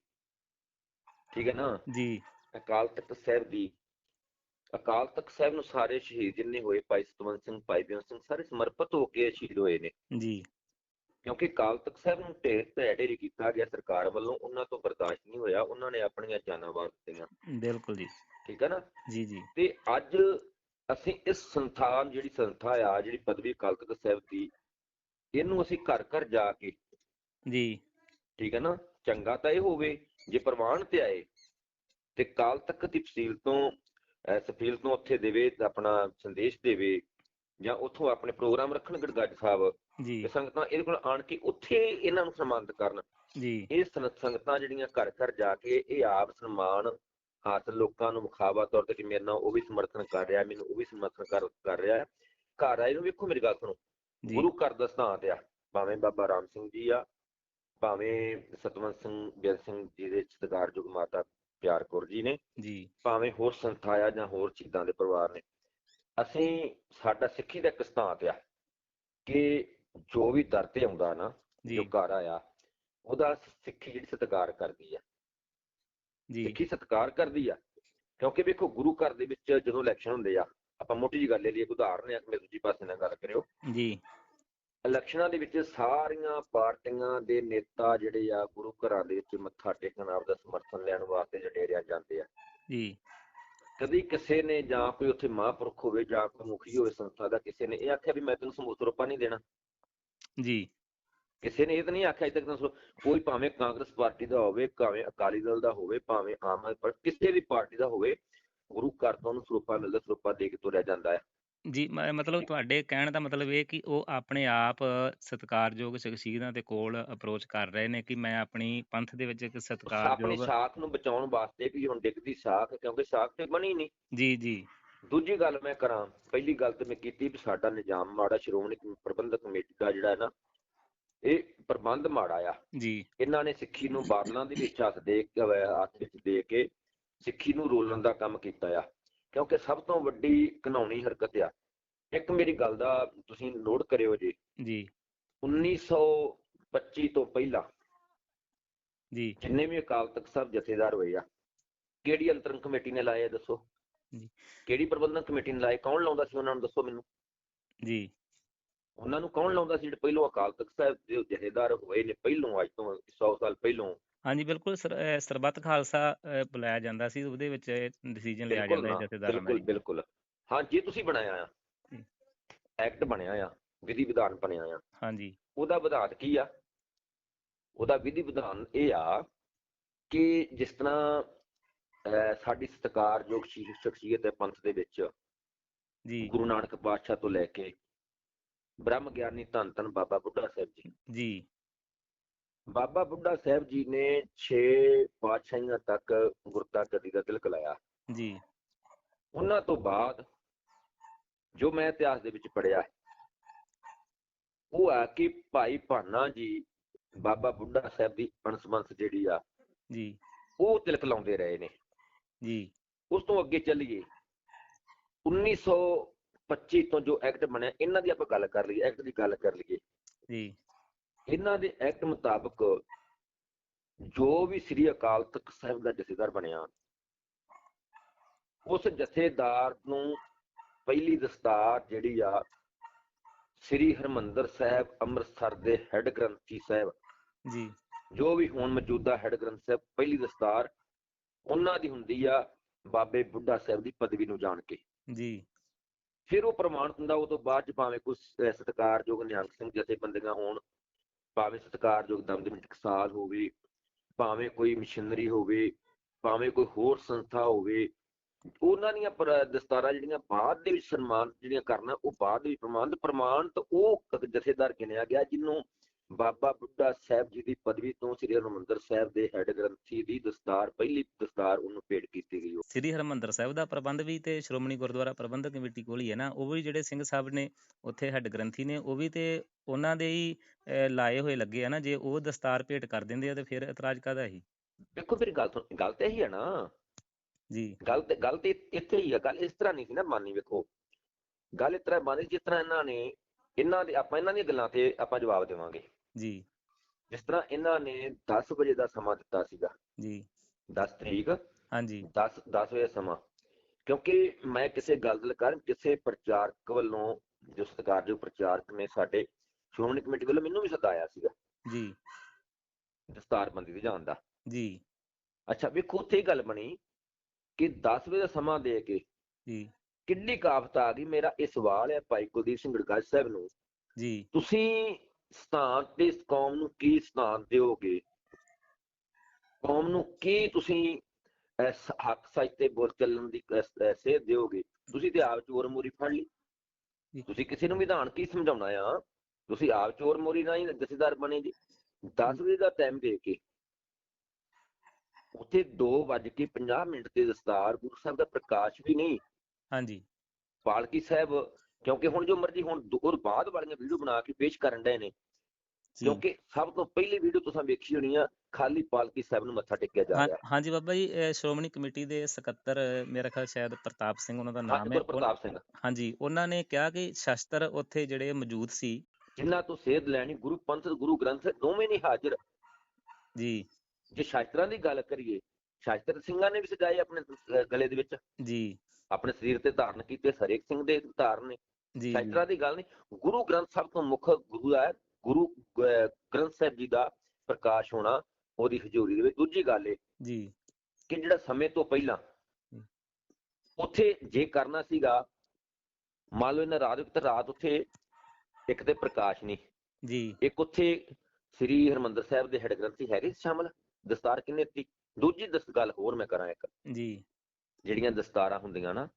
ਠੀਕ ਹੈ ਨਾ? ਜੀ। ਅਕਾਲ ਤਖਤ ਸਾਹਿਬ ਦੀ ਅਕਾਲ ਤਖਤ ਸਾਹਿਬ ਨੂੰ ਸਾਰੇ ਸ਼ਹੀਦ ਜਿੰਨੇ ਹੋਏ ਭਾਈ ਸਤਵੰਤ ਸਿੰਘ ਭਾਈ ਬੇਅੰਤ ਸਿੰਘ ਸਾਰੇ ਸਮਰਪਿਤ ਹੋ ਕੇ ਸ਼ਹੀਦ ਹੋਏ ਨੇ। ਜੀ। ਕਿਉਂਕਿ ਅਕਾਲ ਤਖਤ ਸਾਹਿਬ ਨੂੰ ਢੇਰ ਢੇਰੀ ਕੀਤਾ ਗਿਆ ਸਰਕਾਰ ਵੱਲੋਂ ਉਹਨਾਂ ਤੋਂ ਬਰਦਾਸ਼ਤ ਨਹੀਂ ਹੋਇਆ ਉਹਨਾਂ ਨੇ ਆਪਣੀਆਂ ਜਾਨਾਂ ਵਾਰ ਦਿੱਤੀਆਂ। ਬਿਲਕੁਲ ਜੀ। ਠੀਕ ਹੈ ਨਾ? ਜੀ ਜੀ। ਤੇ ਅੱਜ ਅਸੀਂ ਇਸ ਸੰਸਥਾਨ ਜਿਹੜੀ ਸੰਸਥਾ ਆ ਜਿਹੜੀ ਪਦਵੀ ਅਕਾਲ ਤਖਤ ਸਾਹਿਬ ਦੀ ਇਹਨੂੰ ਅਸੀਂ ਘਰ ਘਰ ਜਾ ਕੇ ਜੀ। ਠੀਕ ਹੈ ਨਾ? ਚੰਗਾ ਤਾਂ ਇਹ ਹੋਵੇ ਜੇ ਪ੍ਰਵਾਨ ਤੇ ਆਏ ਤੇ ਕਾਲ ਤੱਕ ਦੀ ਤਫਸੀਲ ਤੋਂ ਤਫਸੀਲ ਤੋਂ ਉੱਥੇ ਦੇਵੇ ਆਪਣਾ ਸੰਦੇਸ਼ ਦੇਵੇ ਜਾਂ ਉੱਥੋਂ ਆਪਣੇ ਪ੍ਰੋਗਰਾਮ ਰੱਖਣ ਗੜਗੱਜ ਸਾਹਿਬ। ਜੀ। ਸੰਗਤਾਂ ਇਹਦੇ ਕੋਲ ਆਣ ਕੇ ਉੱਥੇ ਇਹਨਾਂ ਨੂੰ ਸਨਮਾਨਿਤ ਕਰਨ। ਜੀ। ਇਹ ਸੰਗਤਾਂ ਜਿਹੜੀਆਂ ਘਰ ਘਰ ਜਾ ਕੇ ਇਹ ਆਪ ਸਨਮਾਨ ਹਾਸਲ ਲੋਕਾਂ ਨੂੰ ਵਿਖਾਵਾ ਤੌਰ ਤੇ ਕਿ ਮੇਰੇ ਨਾਲ ਉਹ ਵੀ ਸਮਰਥਨ ਕਰ ਰਿਹਾ ਮੈਨੂੰ ਉਹ ਵੀ ਸਮਰਥਨ ਕਰ ਕਰ ਰਿਹਾ ਹੈ। ਘਰ ਆਏ ਨੂੰ ਵੇਖੋ ਮੇਰੀ ਗੱਲ ਸੁਣੋ। ਗੁਰੂ ਘਰ ਦਾ ਸਥਾਨ ਆ ਭਾਵੇਂ ਬਾਬਾ ਰਾਮ ਸਿੰਘ ਜੀ ਆ ਭਾਵੇਂ ਸਤਵੰਤ ਸਿੰਘ ਬੇਅੰਤ ਸਿੰਘ ਜੀ ਦੇ ਸਤਿਕਾਰਯੋਗ ਮਾਤਾ ਪਿਆਰ ਕੌਰ ਜੀ ਨੇ ਜੀ। ਭਾਵੇਂ ਹੋਰ ਸੰਸਥਾ ਆ ਜਾਂ ਹੋਰ ਚੀਜ਼ਾਂ ਦੇ ਪਰਿਵਾਰ ਨੇ। ਅਸੀਂ ਸਾਡਾ ਸਿੱਖੀ ਦਾ ਇੱਕ ਆ ਕਿ ਜੋ ਵੀ ਦਰ ਤੇ ਆਉਂਦਾ ਨਾ ਜੀ। ਘਰ ਆਇਆ ਉਹਦਾ ਸਿੱਖੀ ਜਿਹੜੀ ਸਤਿਕਾਰ ਕਰਦੀ ਆ। ਜੀ। ਸਿੱਖੀ ਸਤਿਕਾਰ ਕਰਦੀ ਆ ਕਿਉਂਕਿ ਵੇਖੋ ਗੁਰੂ ਘਰ ਦੇ ਵਿੱਚ ਜਦੋਂ ਇਲੈਕਸ਼ਨ ਹੁੰਦੇ ਆ ਆਪਾਂ ਮੋਟੀ ਜੀ ਗੱਲ ਲੈ ਲਈਏ ਇੱਕ ਉਦਾਹਰਨ ਹੈ ਕਿ ਦੂਜੀ ਪਾਸੇ ਨਾਲ ਗੱਲ ਕਰਿਓ। ਜੀ। ਇਲੈਕਸ਼ਨਾਂ ਦੇ ਵਿੱਚ ਸਾਰੀਆਂ ਪਾਰਟੀਆਂ ਦੇ ਨੇਤਾ ਜਿਹੜੇ ਆ ਗੁਰੂ ਘਰਾਂ ਦੇ ਵਿੱਚ ਮੱਥਾ ਟੇਕਣ ਆਪਦਾ ਸਮਰਥਨ ਲੈਣ ਵਾਸਤੇ ਜਡੇਰਿਆ ਜਾਂਦੇ ਆ। ਜੀ। ਕਦੀ ਕਿਸੇ ਨੇ ਜਾਂ ਕੋਈ ਉੱਥੇ ਮਹਾਂਪੁਰਖ ਹੋਵੇ ਜਾਂ ਕੋਈ ਮੁਖੀ ਹੋਵੇ ਸੰਸਥਾ ਦਾ ਕਿਸੇ ਨੇ ਇਹ ਆਖਿਆ ਵੀ ਮੈਂ ਤੈਨੂੰ ਸਮੂਤ ਰੂਪਾ ਨਹੀਂ ਦੇਣਾ। ਜੀ। ਕਿਸੇ ਨੇ ਇਹ ਤਾਂ ਨਹੀਂ ਆਖਿਆ ਅਜੇ ਤੱਕ ਤਾਂ ਕੋਈ ਭਾਵੇਂ ਕਾਂਗਰਸ ਪਾਰਟੀ ਦਾ ਹੋਵੇ ਭਾਵੇਂ ਅਕਾਲੀ ਦਲ ਦਾ ਹੋਵੇ ਭਾਵੇਂ ਆਮ ਆਦਮੀ ਪਾਰਟੀ ਕਿਸੇ ਵੀ ਪਾਰਟੀ ਦਾ ਹੋਵੇ ਗੁਰੂ ਘਰ ਤੋਂ ਉਹਨੂੰ ਸਰੂਪਾ ਮਿਲਦਾ ਸਰੂਪਾ ਦੇ ਕੇ ਤੁਰਿਆ ਜਾਂਦਾ ਹੈ ਜੀ ਮ- ਮਤਲਬ ਤੁਹਾਡੇ ਕਹਿਣ ਦਾ ਮਤਲਬ ਇਹ ਕਿ ਉਹ ਆਪਣੇ ਆਪ ਸਤਿਕਾਰਯੋਗ ਸ਼ਖਸੀਅਤਾਂ ਦੇ ਕੋਲ ਅਪਰੋਚ ਕਰ ਰਹੇ ਨੇ ਕਿ ਮੈਂ ਆਪਣੀ ਪੰਥ ਦੇ ਵਿੱਚ ਇੱਕ ਆਪਣੀ ਸਤਿਕਾਰਯੋਗ ਸਾਖ ਨੂੰ ਬਚਾਉਣ ਵਾਸਤੇ ਵੀ ਹੁਣ ਡਿੱਗਦੀ ਸਾਖ ਕਿਉਂਕਿ ਸਾਖ ਤੇ ਬਣੀ ਨਹੀਂ। ਜੀ ਜੀ। ਦੂਜੀ ਗੱਲ ਮੈਂ ਕਰਾਂ ਪਹਿਲੀ ਗੱਲ ਤੇ ਮੈਂ ਕੀਤੀ ਵੀ ਸਾਡਾ ਨਿਜ਼ਾਮ ਮਾੜਾ ਸ਼੍ਰੋਮਣੀ ਪ੍ਰਬੰਧਕ ਕਮੇਟੀ ਦਾ ਜਿਹੜਾ ਹੈ ਨਾ ਇਹ ਪ੍ਰਬੰਧ ਮਾੜਾ ਆ। ਜੀ। ਇਹਨਾਂ ਨੇ ਸਿੱਖੀ ਨੂੰ ਬਾਦਲਾਂ ਦੇ ਵਿੱਚ ਹੱਥ ਦੇ ਕੇ ਹੱਥ ਵਿੱਚ ਦੇ ਕੇ ਸਿੱਖੀ ਨੂੰ ਰੋਲਣ ਦਾ ਕੰਮ ਕੀਤਾ ਆ। ਕਿਉਂਕਿ ਸਭ ਤੋਂ ਵੱਡੀ ਘਿਨਾਉਣੀ ਹਰਕਤ ਆ। ਇੱਕ ਮੇਰੀ ਗੱਲ ਦਾ ਤੁਸੀਂ ਨੋਟ ਕਰਿਓ ਜੀ। ਜੀ। 1925 ਤੋਂ ਪਹਿਲਾਂ ਜੀ। ਜਿੰਨੇ ਵੀ ਅਕਾਲ ਤਖਤ ਸਾਹਿਬ ਜਥੇਦਾਰ ਹੋਏ ਆ ਕਿਹੜੀ ਅੰਤਰੰਗ ਕਮੇਟੀ ਨੇ ਲਾਏ ਆ ਦੱਸੋ? ਜੀ। ਕਿਹੜੀ ਪ੍ਰਬੰਧਕ ਕਮੇਟੀ ਨੇ ਲਾਏ ਕੌਣ ਲਾਉਂਦਾ ਸੀ ਉਹਨਾਂ ਨੂੰ ਦੱਸੋ ਮੈਨੂੰ? ਜੀ। ਉਹਨਾਂ ਨੂੰ ਕੌਣ ਲਾਉਂਦਾ ਸੀ ਜਿਹੜੇ ਪਹਿਲੋਂ ਅਕਾਲ ਤਖਤ ਸਾਹਿਬ ਦੇ ਜਥੇਦਾਰ ਹੋਏ ਨੇ ਪਹਿਲੋਂ ਅੱਜ ਤੋਂ 100 ਸਾਲ ਪਹਿਲੋਂ? ਹਾਂਜੀ ਬਿਲਕੁਲ ਸਰ ਅਹ ਸਰਬੱਤ ਖਾਲਸਾ ਅਹ ਬੁਲਾਇਆ ਜਾਂਦਾ ਸੀ ਉਹਦੇ ਵਿੱਚ ਡਿਸੀਜਨ ਲਿਆ ਬਿਲਕੁਲ ਜਾਂਦਾ ਨਾ, ਜਥੇਦਾਰਾਂ ਦਾ ਬਿਲਕੁਲ ਜੀ। ਬਿਲਕੁਲ। ਹਾਂ ਜੇ ਤੁਸੀਂ ਬਣਾਇਆ ਆ ਜੀ। ਐਕਟ ਬਣਿਆ ਆ ਵਿਧੀ ਵਿਧਾਨ ਬਣਿਆ ਆ ਹਾਂਜੀ। ਉਹਦਾ ਵਿਧਾਨ ਕੀ ਆ? ਉਹਦਾ ਵਿਧੀ ਵਿਧਾਨ ਇਹ ਆ ਕਿ ਜਿਸ ਤਰ੍ਹਾਂ ਅਹ, ਸਾਡੀ ਸਤਿਕਾਰਯੋਗ ਸ਼ੀ- ਸ਼ਖਸੀਅਤ ਹੈ ਪੰਥ ਦੇ ਵਿੱਚ ਜੀ। ਗੁਰੂ ਨਾਨਕ ਪਾਤਸ਼ਾਹ ਤੋਂ ਲੈ ਕੇ ਬ੍ਰਹਮ ਗਿਆਨੀ ਧੰਨ ਧੰਨ ਬਾਬਾ ਬੁੱਢਾ ਸਾਹਿਬ ਜੀ। ਜੀ। ਬਾਬਾ ਬੁੱਢਾ ਸਾਹਿਬ ਜੀ ਨੇ 6 ਪਾਤਸ਼ਾਹੀਆਂ ਤੱਕ ਗੁਰਤਾ ਗੱਦੀ ਦਾ ਤਿਲਕ ਲਾਇਆ ਜੀ। ਉਹਨਾਂ ਤੋਂ ਬਾਅਦ ਜੋ ਮੈਂ ਇਤਿਹਾਸ ਦੇ ਵਿੱਚ ਪੜਿਆ ਉਹ ਆ ਕਿ ਭਾਈ ਭਾਨਾ ਜੀ ਬਾਬਾ ਬੁੱਢਾ ਸਾਹਿਬ ਦੀ ਅਣਸਮੰਸ ਜਿਹੜੀ ਆ ਜੀ। ਉਹ ਤਿਲਕ ਲਾਉਂਦੇ ਰਹੇ ਨੇ। ਜੀ। ਉਸ ਤੋਂ ਅੱਗੇ ਚੱਲੀਏ। 1925 ਤੋਂ ਜੋ ਐਕਟ ਬਣਿਆ ਇਹਨਾਂ ਦੀ ਆਪਾਂ ਗੱਲ ਕਰ ਲਈਏ ਐਕਟ ਦੀ ਗੱਲ ਕਰ ਲਈਏ। ਜੀ। ਇਹਨਾਂ ਦੇ ਐਕਟ ਮੁਤਾਬਕ ਜੋ ਵੀ ਸ੍ਰੀ ਅਕਾਲ ਤਖਤ ਸਾਹਿਬ ਦਾ ਜਥੇਦਾਰ ਬਣਿਆ ਉਸ ਜਥੇਦਾਰ ਨੂੰ ਪਹਿਲੀ ਦਸਤਾਰ ਜਿਹੜੀ ਆ ਸ੍ਰੀ ਹਰਮੰਦਰ ਸਾਹਿਬ ਅੰਮ੍ਰਿਤਸਰ ਦੇ ਹੈੱਡ ਗ੍ਰੰਥੀ ਸਾਹਿਬ ਜੀ। ਜੋ ਵੀ ਹੁਣ ਮੌਜੂਦਾ ਹੈੱਡ ਗ੍ਰੰਥ ਸਾਹਿਬ ਪਹਿਲੀ ਦਸਤਾਰ ਉਹਨਾਂ ਦੀ ਹੁੰਦੀ ਆ ਬਾਬੇ ਬੁੱਢਾ ਸਾਹਿਬ ਦੀ ਪਦਵੀ ਨੂੰ ਜਾਣ ਕੇ। ਜੀ। ਫਿਰ ਉਹ ਪ੍ਰਮਾਣਿਤ ਹੁੰਦਾ ਉਹ ਤੋਂ ਬਾਅਦ ਚ ਭਾਵੇਂ ਕੋਈ ਸਤਿਕਾਰਯੋਗ ਨਿਹੰਗ ਸਿੰਘ ਜਥੇਬੰਦੀਆਂ ਹੋਣ ਭਾਵੇਂ ਸਤਿਕਾਰਯੋਗ ਦਮਦਮੀ ਟਕਸਾਲ ਹੋਵੇ, ਭਾਵੇਂ ਕੋਈ ਮਿਸ਼ਨਰੀ ਹੋਵੇ, ਭਾਵੇਂ ਕੋਈ ਹੋਰ ਸੰਸਥਾ ਹੋਵੇ, ਉਹਨਾਂ ਦੀਆਂ ਦਸਤਾਰਾਂ ਜਿਹੜੀਆਂ ਬਾਅਦ ਦੇ ਵਿੱਚ ਸਨਮਾਨ ਜਿਹੜੀਆਂ ਕਰਨਾ, ਉਹ ਬਾਅਦ ਦੇ ਵਿੱਚ ਪ੍ਰਮਾਣ ਤਾਂ ਉਹ ਜਥੇਦਾਰ ਗਿਣਿਆ ਗਿਆ ਜਿਹਨੂੰ ਬਾਬਾ ਬੁੱਢਾ ਸਾਹਿਬ ਜੀ ਦੀ ਪਦਵੀ ਤੋਂ ਸ੍ਰੀ ਹਰਿਮੰਦਰ ਸਾਹਿਬ ਦੇ ਹੈੱਡ ਗ੍ਰੰਥੀ ਦੀ ਦਸਤਾਰ ਪਹਿਲੀ ਦਸਤਾਰ ਉਹਨੂੰ ਭੇਟ ਕੀਤੀ ਗਈ ਸ੍ਰੀ ਹਰਮੰਦਰ ਸਾਹਿਬ ਦਾ ਪ੍ਰਬੰਧ ਵੀ ਤੇ ਸ਼੍ਰੋਮਣੀ ਗੁਰਦੁਆਰਾ ਪ੍ਰਬੰਧਕ ਕਮੇਟੀ ਕੋਲ ਹੀ ਹੈ ਨਾ ਉਹ ਵੀ ਜਿਹੜੇ ਸਿੰਘ ਸਾਹਿਬ ਨੇ ਉੱਥੇ ਹੈੱਡ ਗ੍ਰੰਥੀ ਨੇ ਉਹ ਵੀ ਤੇ ਉਹਨਾਂ ਦੇ ਹੀ ਲਾਏ ਹੋਏ ਲੱਗੇ ਆ ਨਾ ਜੇ ਉਹ ਦਸਤਾਰ ਭੇਟ ਕਰ ਦਿੰਦੇ ਆ ਤੇ ਫਿਰ ਇਤਰਾਜ਼ ਕਾਹਦਾ ਹੀ ਦੇਖੋ ਮੇਰੀ ਗੱਲ ਗੱਲ ਤਾਂ ਇਹੀ ਹੈ ਨਾ। ਜੀ। ਗੱਲ ਤੇ ਗੱਲ ਤੇ ਇੱਥੇ ਹੀ ਆ ਗੱਲ ਇਸ ਤਰ੍ਹਾਂ ਨਹੀਂ ਸੀ ਨਾ ਮਾਨੀ ਵੇਖੋ। ਗੱਲ ਇਸ ਤਰ੍ਹਾਂ ਮਾਨੀ ਜਿਸ ਤਰ੍ਹਾਂ ਇਹਨਾਂ ਨੇ ਇਹਨਾਂ ਦੇ ਆਪਾਂ ਇਹਨਾਂ ਦੀਆਂ ਗੱਲਾਂ ਤੇ ਆਪਾਂ ਜਵਾਬ ਦੇਵਾਂਗੇ। ਜੀ। ਜਿਸ ਤਰ੍ਹਾਂ ਇਹਨਾਂ ਨੇ 10 ਵਜੇ ਦਾ ਸਮਾਂ ਦਿੱਤਾ ਸੀਗਾ। ਜੀ। 10 ਤਰੀਕ। ਹਾਂਜੀ। 10 10 ਵਜੇ ਸਮਾਂ। ਕਿਉਂਕਿ ਮੈਂ ਕਿਸੇ ਗੱਲ ਦੇ ਕਾਰਨ ਕਿਸੇ ਪ੍ਰਚਾਰਕ ਵੱਲੋਂ ਜੋ ਸਤਿਕਾਰਯੋਗ ਪ੍ਰਚਾਰਕ ਨੇ ਸਾਡੇ ਸ਼੍ਰੋਮਣੀ ਕਮੇਟੀ ਵੱਲੋਂ ਮੈਨੂੰ ਵੀ ਸੱਦਾ ਆਇਆ ਸੀਗਾ। ਜੀ। ਦਸਤਾਰਬੰਦੀ ਦੇ ਜਾਣ ਦਾ। ਜੀ। ਅੱਛਾ ਵੇਖੋ ਉੱਥੇ ਹੀ ਗੱਲ ਬਣੀ ਕਿ 10 ਵਜੇ ਦਾ ਸਮਾਂ ਦੇ ਕੇ ਜੀ। ਕਿੰਨੀ ਕਾਫਤ ਆ ਗਈ। ਮੇਰਾ ਇਹ ਸਵਾਲ ਹੈ ਭਾਈ ਕੁਲਦੀਪ ਸਿੰਘ ਗੜਗੜ ਸਾਹਿਬ ਨੂੰ। ਜੀ। ਤੁਸੀਂ ਸਥਾਨ ਤੇ ਇਸ ਕੌਮ ਨੂੰ ਕੀ ਸਥਾਨ ਦਿਓਗੇ? ਕੌਮ ਨੂੰ ਕੀ ਤੁਸੀਂ ਇਸ ਹੱਕ ਸੱਚ ਤੇ ਬੋਲ ਚੱਲਣ ਦੀ ਸੇਧ ਦਿਓਗੇ? ਤੁਸੀਂ ਤੇ ਆਪ ਚੋਰ ਮੋਰੀ ਫੜ ਲਈ। ਤੁਸੀਂ ਕਿਸੇ ਨੂੰ ਵਿਧਾਨ ਕੀ ਸਮਝਾਉਣਾ ਆ? ਤੁਸੀਂ ਆਪ ਚੋਰ ਮੋਰੀ ਨਾਲ ਹੀ ਜਥੇਦਾਰ ਬਣੇ ਜੀ। 10 ਵਜੇ ਦਾ ਟਾਈਮ ਦੇ ਕੇ। ਉੱਥੇ 2:50 ਮਿੰਟ ਤੇ ਦਸਤਾਰ ਗੁਰੂ ਸਾਹਿਬ ਦਾ ਪ੍ਰਕਾਸ਼ ਵੀ ਨਹੀਂ। ਹਾਂਜੀ। ਪਾਲਕੀ ਸਾਹਿਬ ਕਿਉਂਕਿ ਹੁਣ ਜੋ ਮਰਜ਼ੀ ਹੁਣ ਦੋ- ਉਹ ਬਾਅਦ ਵਾਲੀਆਂ ਵੀਡੀਓ ਬਣਾ ਕੇ ਪੇਸ਼ ਕਰਨ ਡਏ ਨੇ ਕਿਉਂਕਿ ਸਭ ਤੋਂ ਪਹਿਲੀ ਵੀਡੀਓ ਤੁਸੀਂ ਵੇਖੀ ਹੋਣੀ ਆ ਖਾਲੀ ਪਾਲਕੀ ਸਾਹਿਬ ਨੂੰ ਮੱਥਾ ਟੇਕਿਆ ਜਾ ਰਿਹਾ। ਹਾਂਜੀ ਬਾਬਾ ਜੀ ਸ਼੍ਰੋਮਣੀ ਕਮੇਟੀ ਦੇ ਸਕੱਤਰ ਮੇਰਾ ਖਿਆਲ ਸ਼ਾਇਦ ਪ੍ਰਤਾਪ ਸਿੰਘ ਉਹਨਾਂ ਦਾ ਨਾਮ ਹੈ। ਪ੍ਰਤਾਪ ਸਿੰਘ। ਹਾਂਜੀ ਉਹਨਾਂ ਨੇ ਕਿਹਾ ਕਿ ਸ਼ਸਤਰ ਉੱਥੇ ਜਿਹੜੇ ਮੌਜੂਦ ਸੀ। ਜਿਨ੍ਹਾਂ ਤੋਂ ਸੇਧ ਲੈਣੀ ਗੁਰੂ ਪੰਥ ਗੁਰੂ ਗ੍ਰੰਥ ਦੋਵੇਂ ਨਹੀਂ ਹਾਜ਼ਰ। ਜੀ। ਜੇ ਸ਼ਾਸਤਰਾਂ ਦੀ ਗੱਲ ਕਰੀਏ ਸ਼ਾਸਤਰ ਸਿੰਘਾਂ ਨੇ ਵੀ ਸਜਾਏ ਆਪਣੇ ਗਲੇ ਦੇ ਵਿੱਚ। ਜੀ। ਆਪਣੇ ਸਰੀਰ ਤੇ ਧਾਰਨ ਕੀਤੇ ਹਰੇਕ ਸਿੰਘ ਦੇ ਧਾਰਨ ਨੇ। ਜੀ ਸ਼ਾਸਤਰਾਂ ਦੀ ਗੱਲ ਨਹੀਂ ਗੁਰੂ ਗ੍ਰੰਥ ਸਭ ਤੋਂ ਮੁੱਖ ਗੁਰੂ ਹੈ ਗੁਰੂ ਗ੍ਰੰਥ ਸਾਹਿਬ ਜੀ ਦਾ ਪ੍ਰਕਾਸ਼ ਹੋਣਾ ਉਹਦੀ ਹਜ਼ੂਰੀ ਦੇ ਵਿੱਚ। ਦੂਜੀ ਗੱਲ ਇਹ ਜੀ। ਕਿ ਜਿਹੜਾ ਸਮੇਂ ਤੋਂ ਪਹਿਲਾਂ। ਉੱਥੇ ਜੇ ਕਰਨਾ ਸੀਗਾ ਮੰਨ ਲਓ ਇਹਨਾਂ ਰਾਤ ਰਾਤ ਉੱਥੇ ਇੱਕ ਤੇ ਪ੍ਰਕਾਸ਼ ਨਹੀਂ। ਜੀ। ਇੱਕ ਉੱਥੇ ਸ੍ਰੀ ਹਰਮੰਦਰ ਸਾਹਿਬ ਦੇ ਹੈਡ ਗ੍ਰੰਥੀ ਹੈਗੇ ਸ਼ਾਮਲ ਦਸਤਾਰ ਕਿੰਨੇ ਤੀ ਦੂਜੀ ਦਸ ਗੱਲ ਹੋਰ ਮੈਂ ਕਰਾਂ ਇੱਕ। ਜੀ। ਜਿਹੜੀਆਂ ਦਸਤਾਰਾਂ ਹੁੰਦੀਆਂ ਨਾ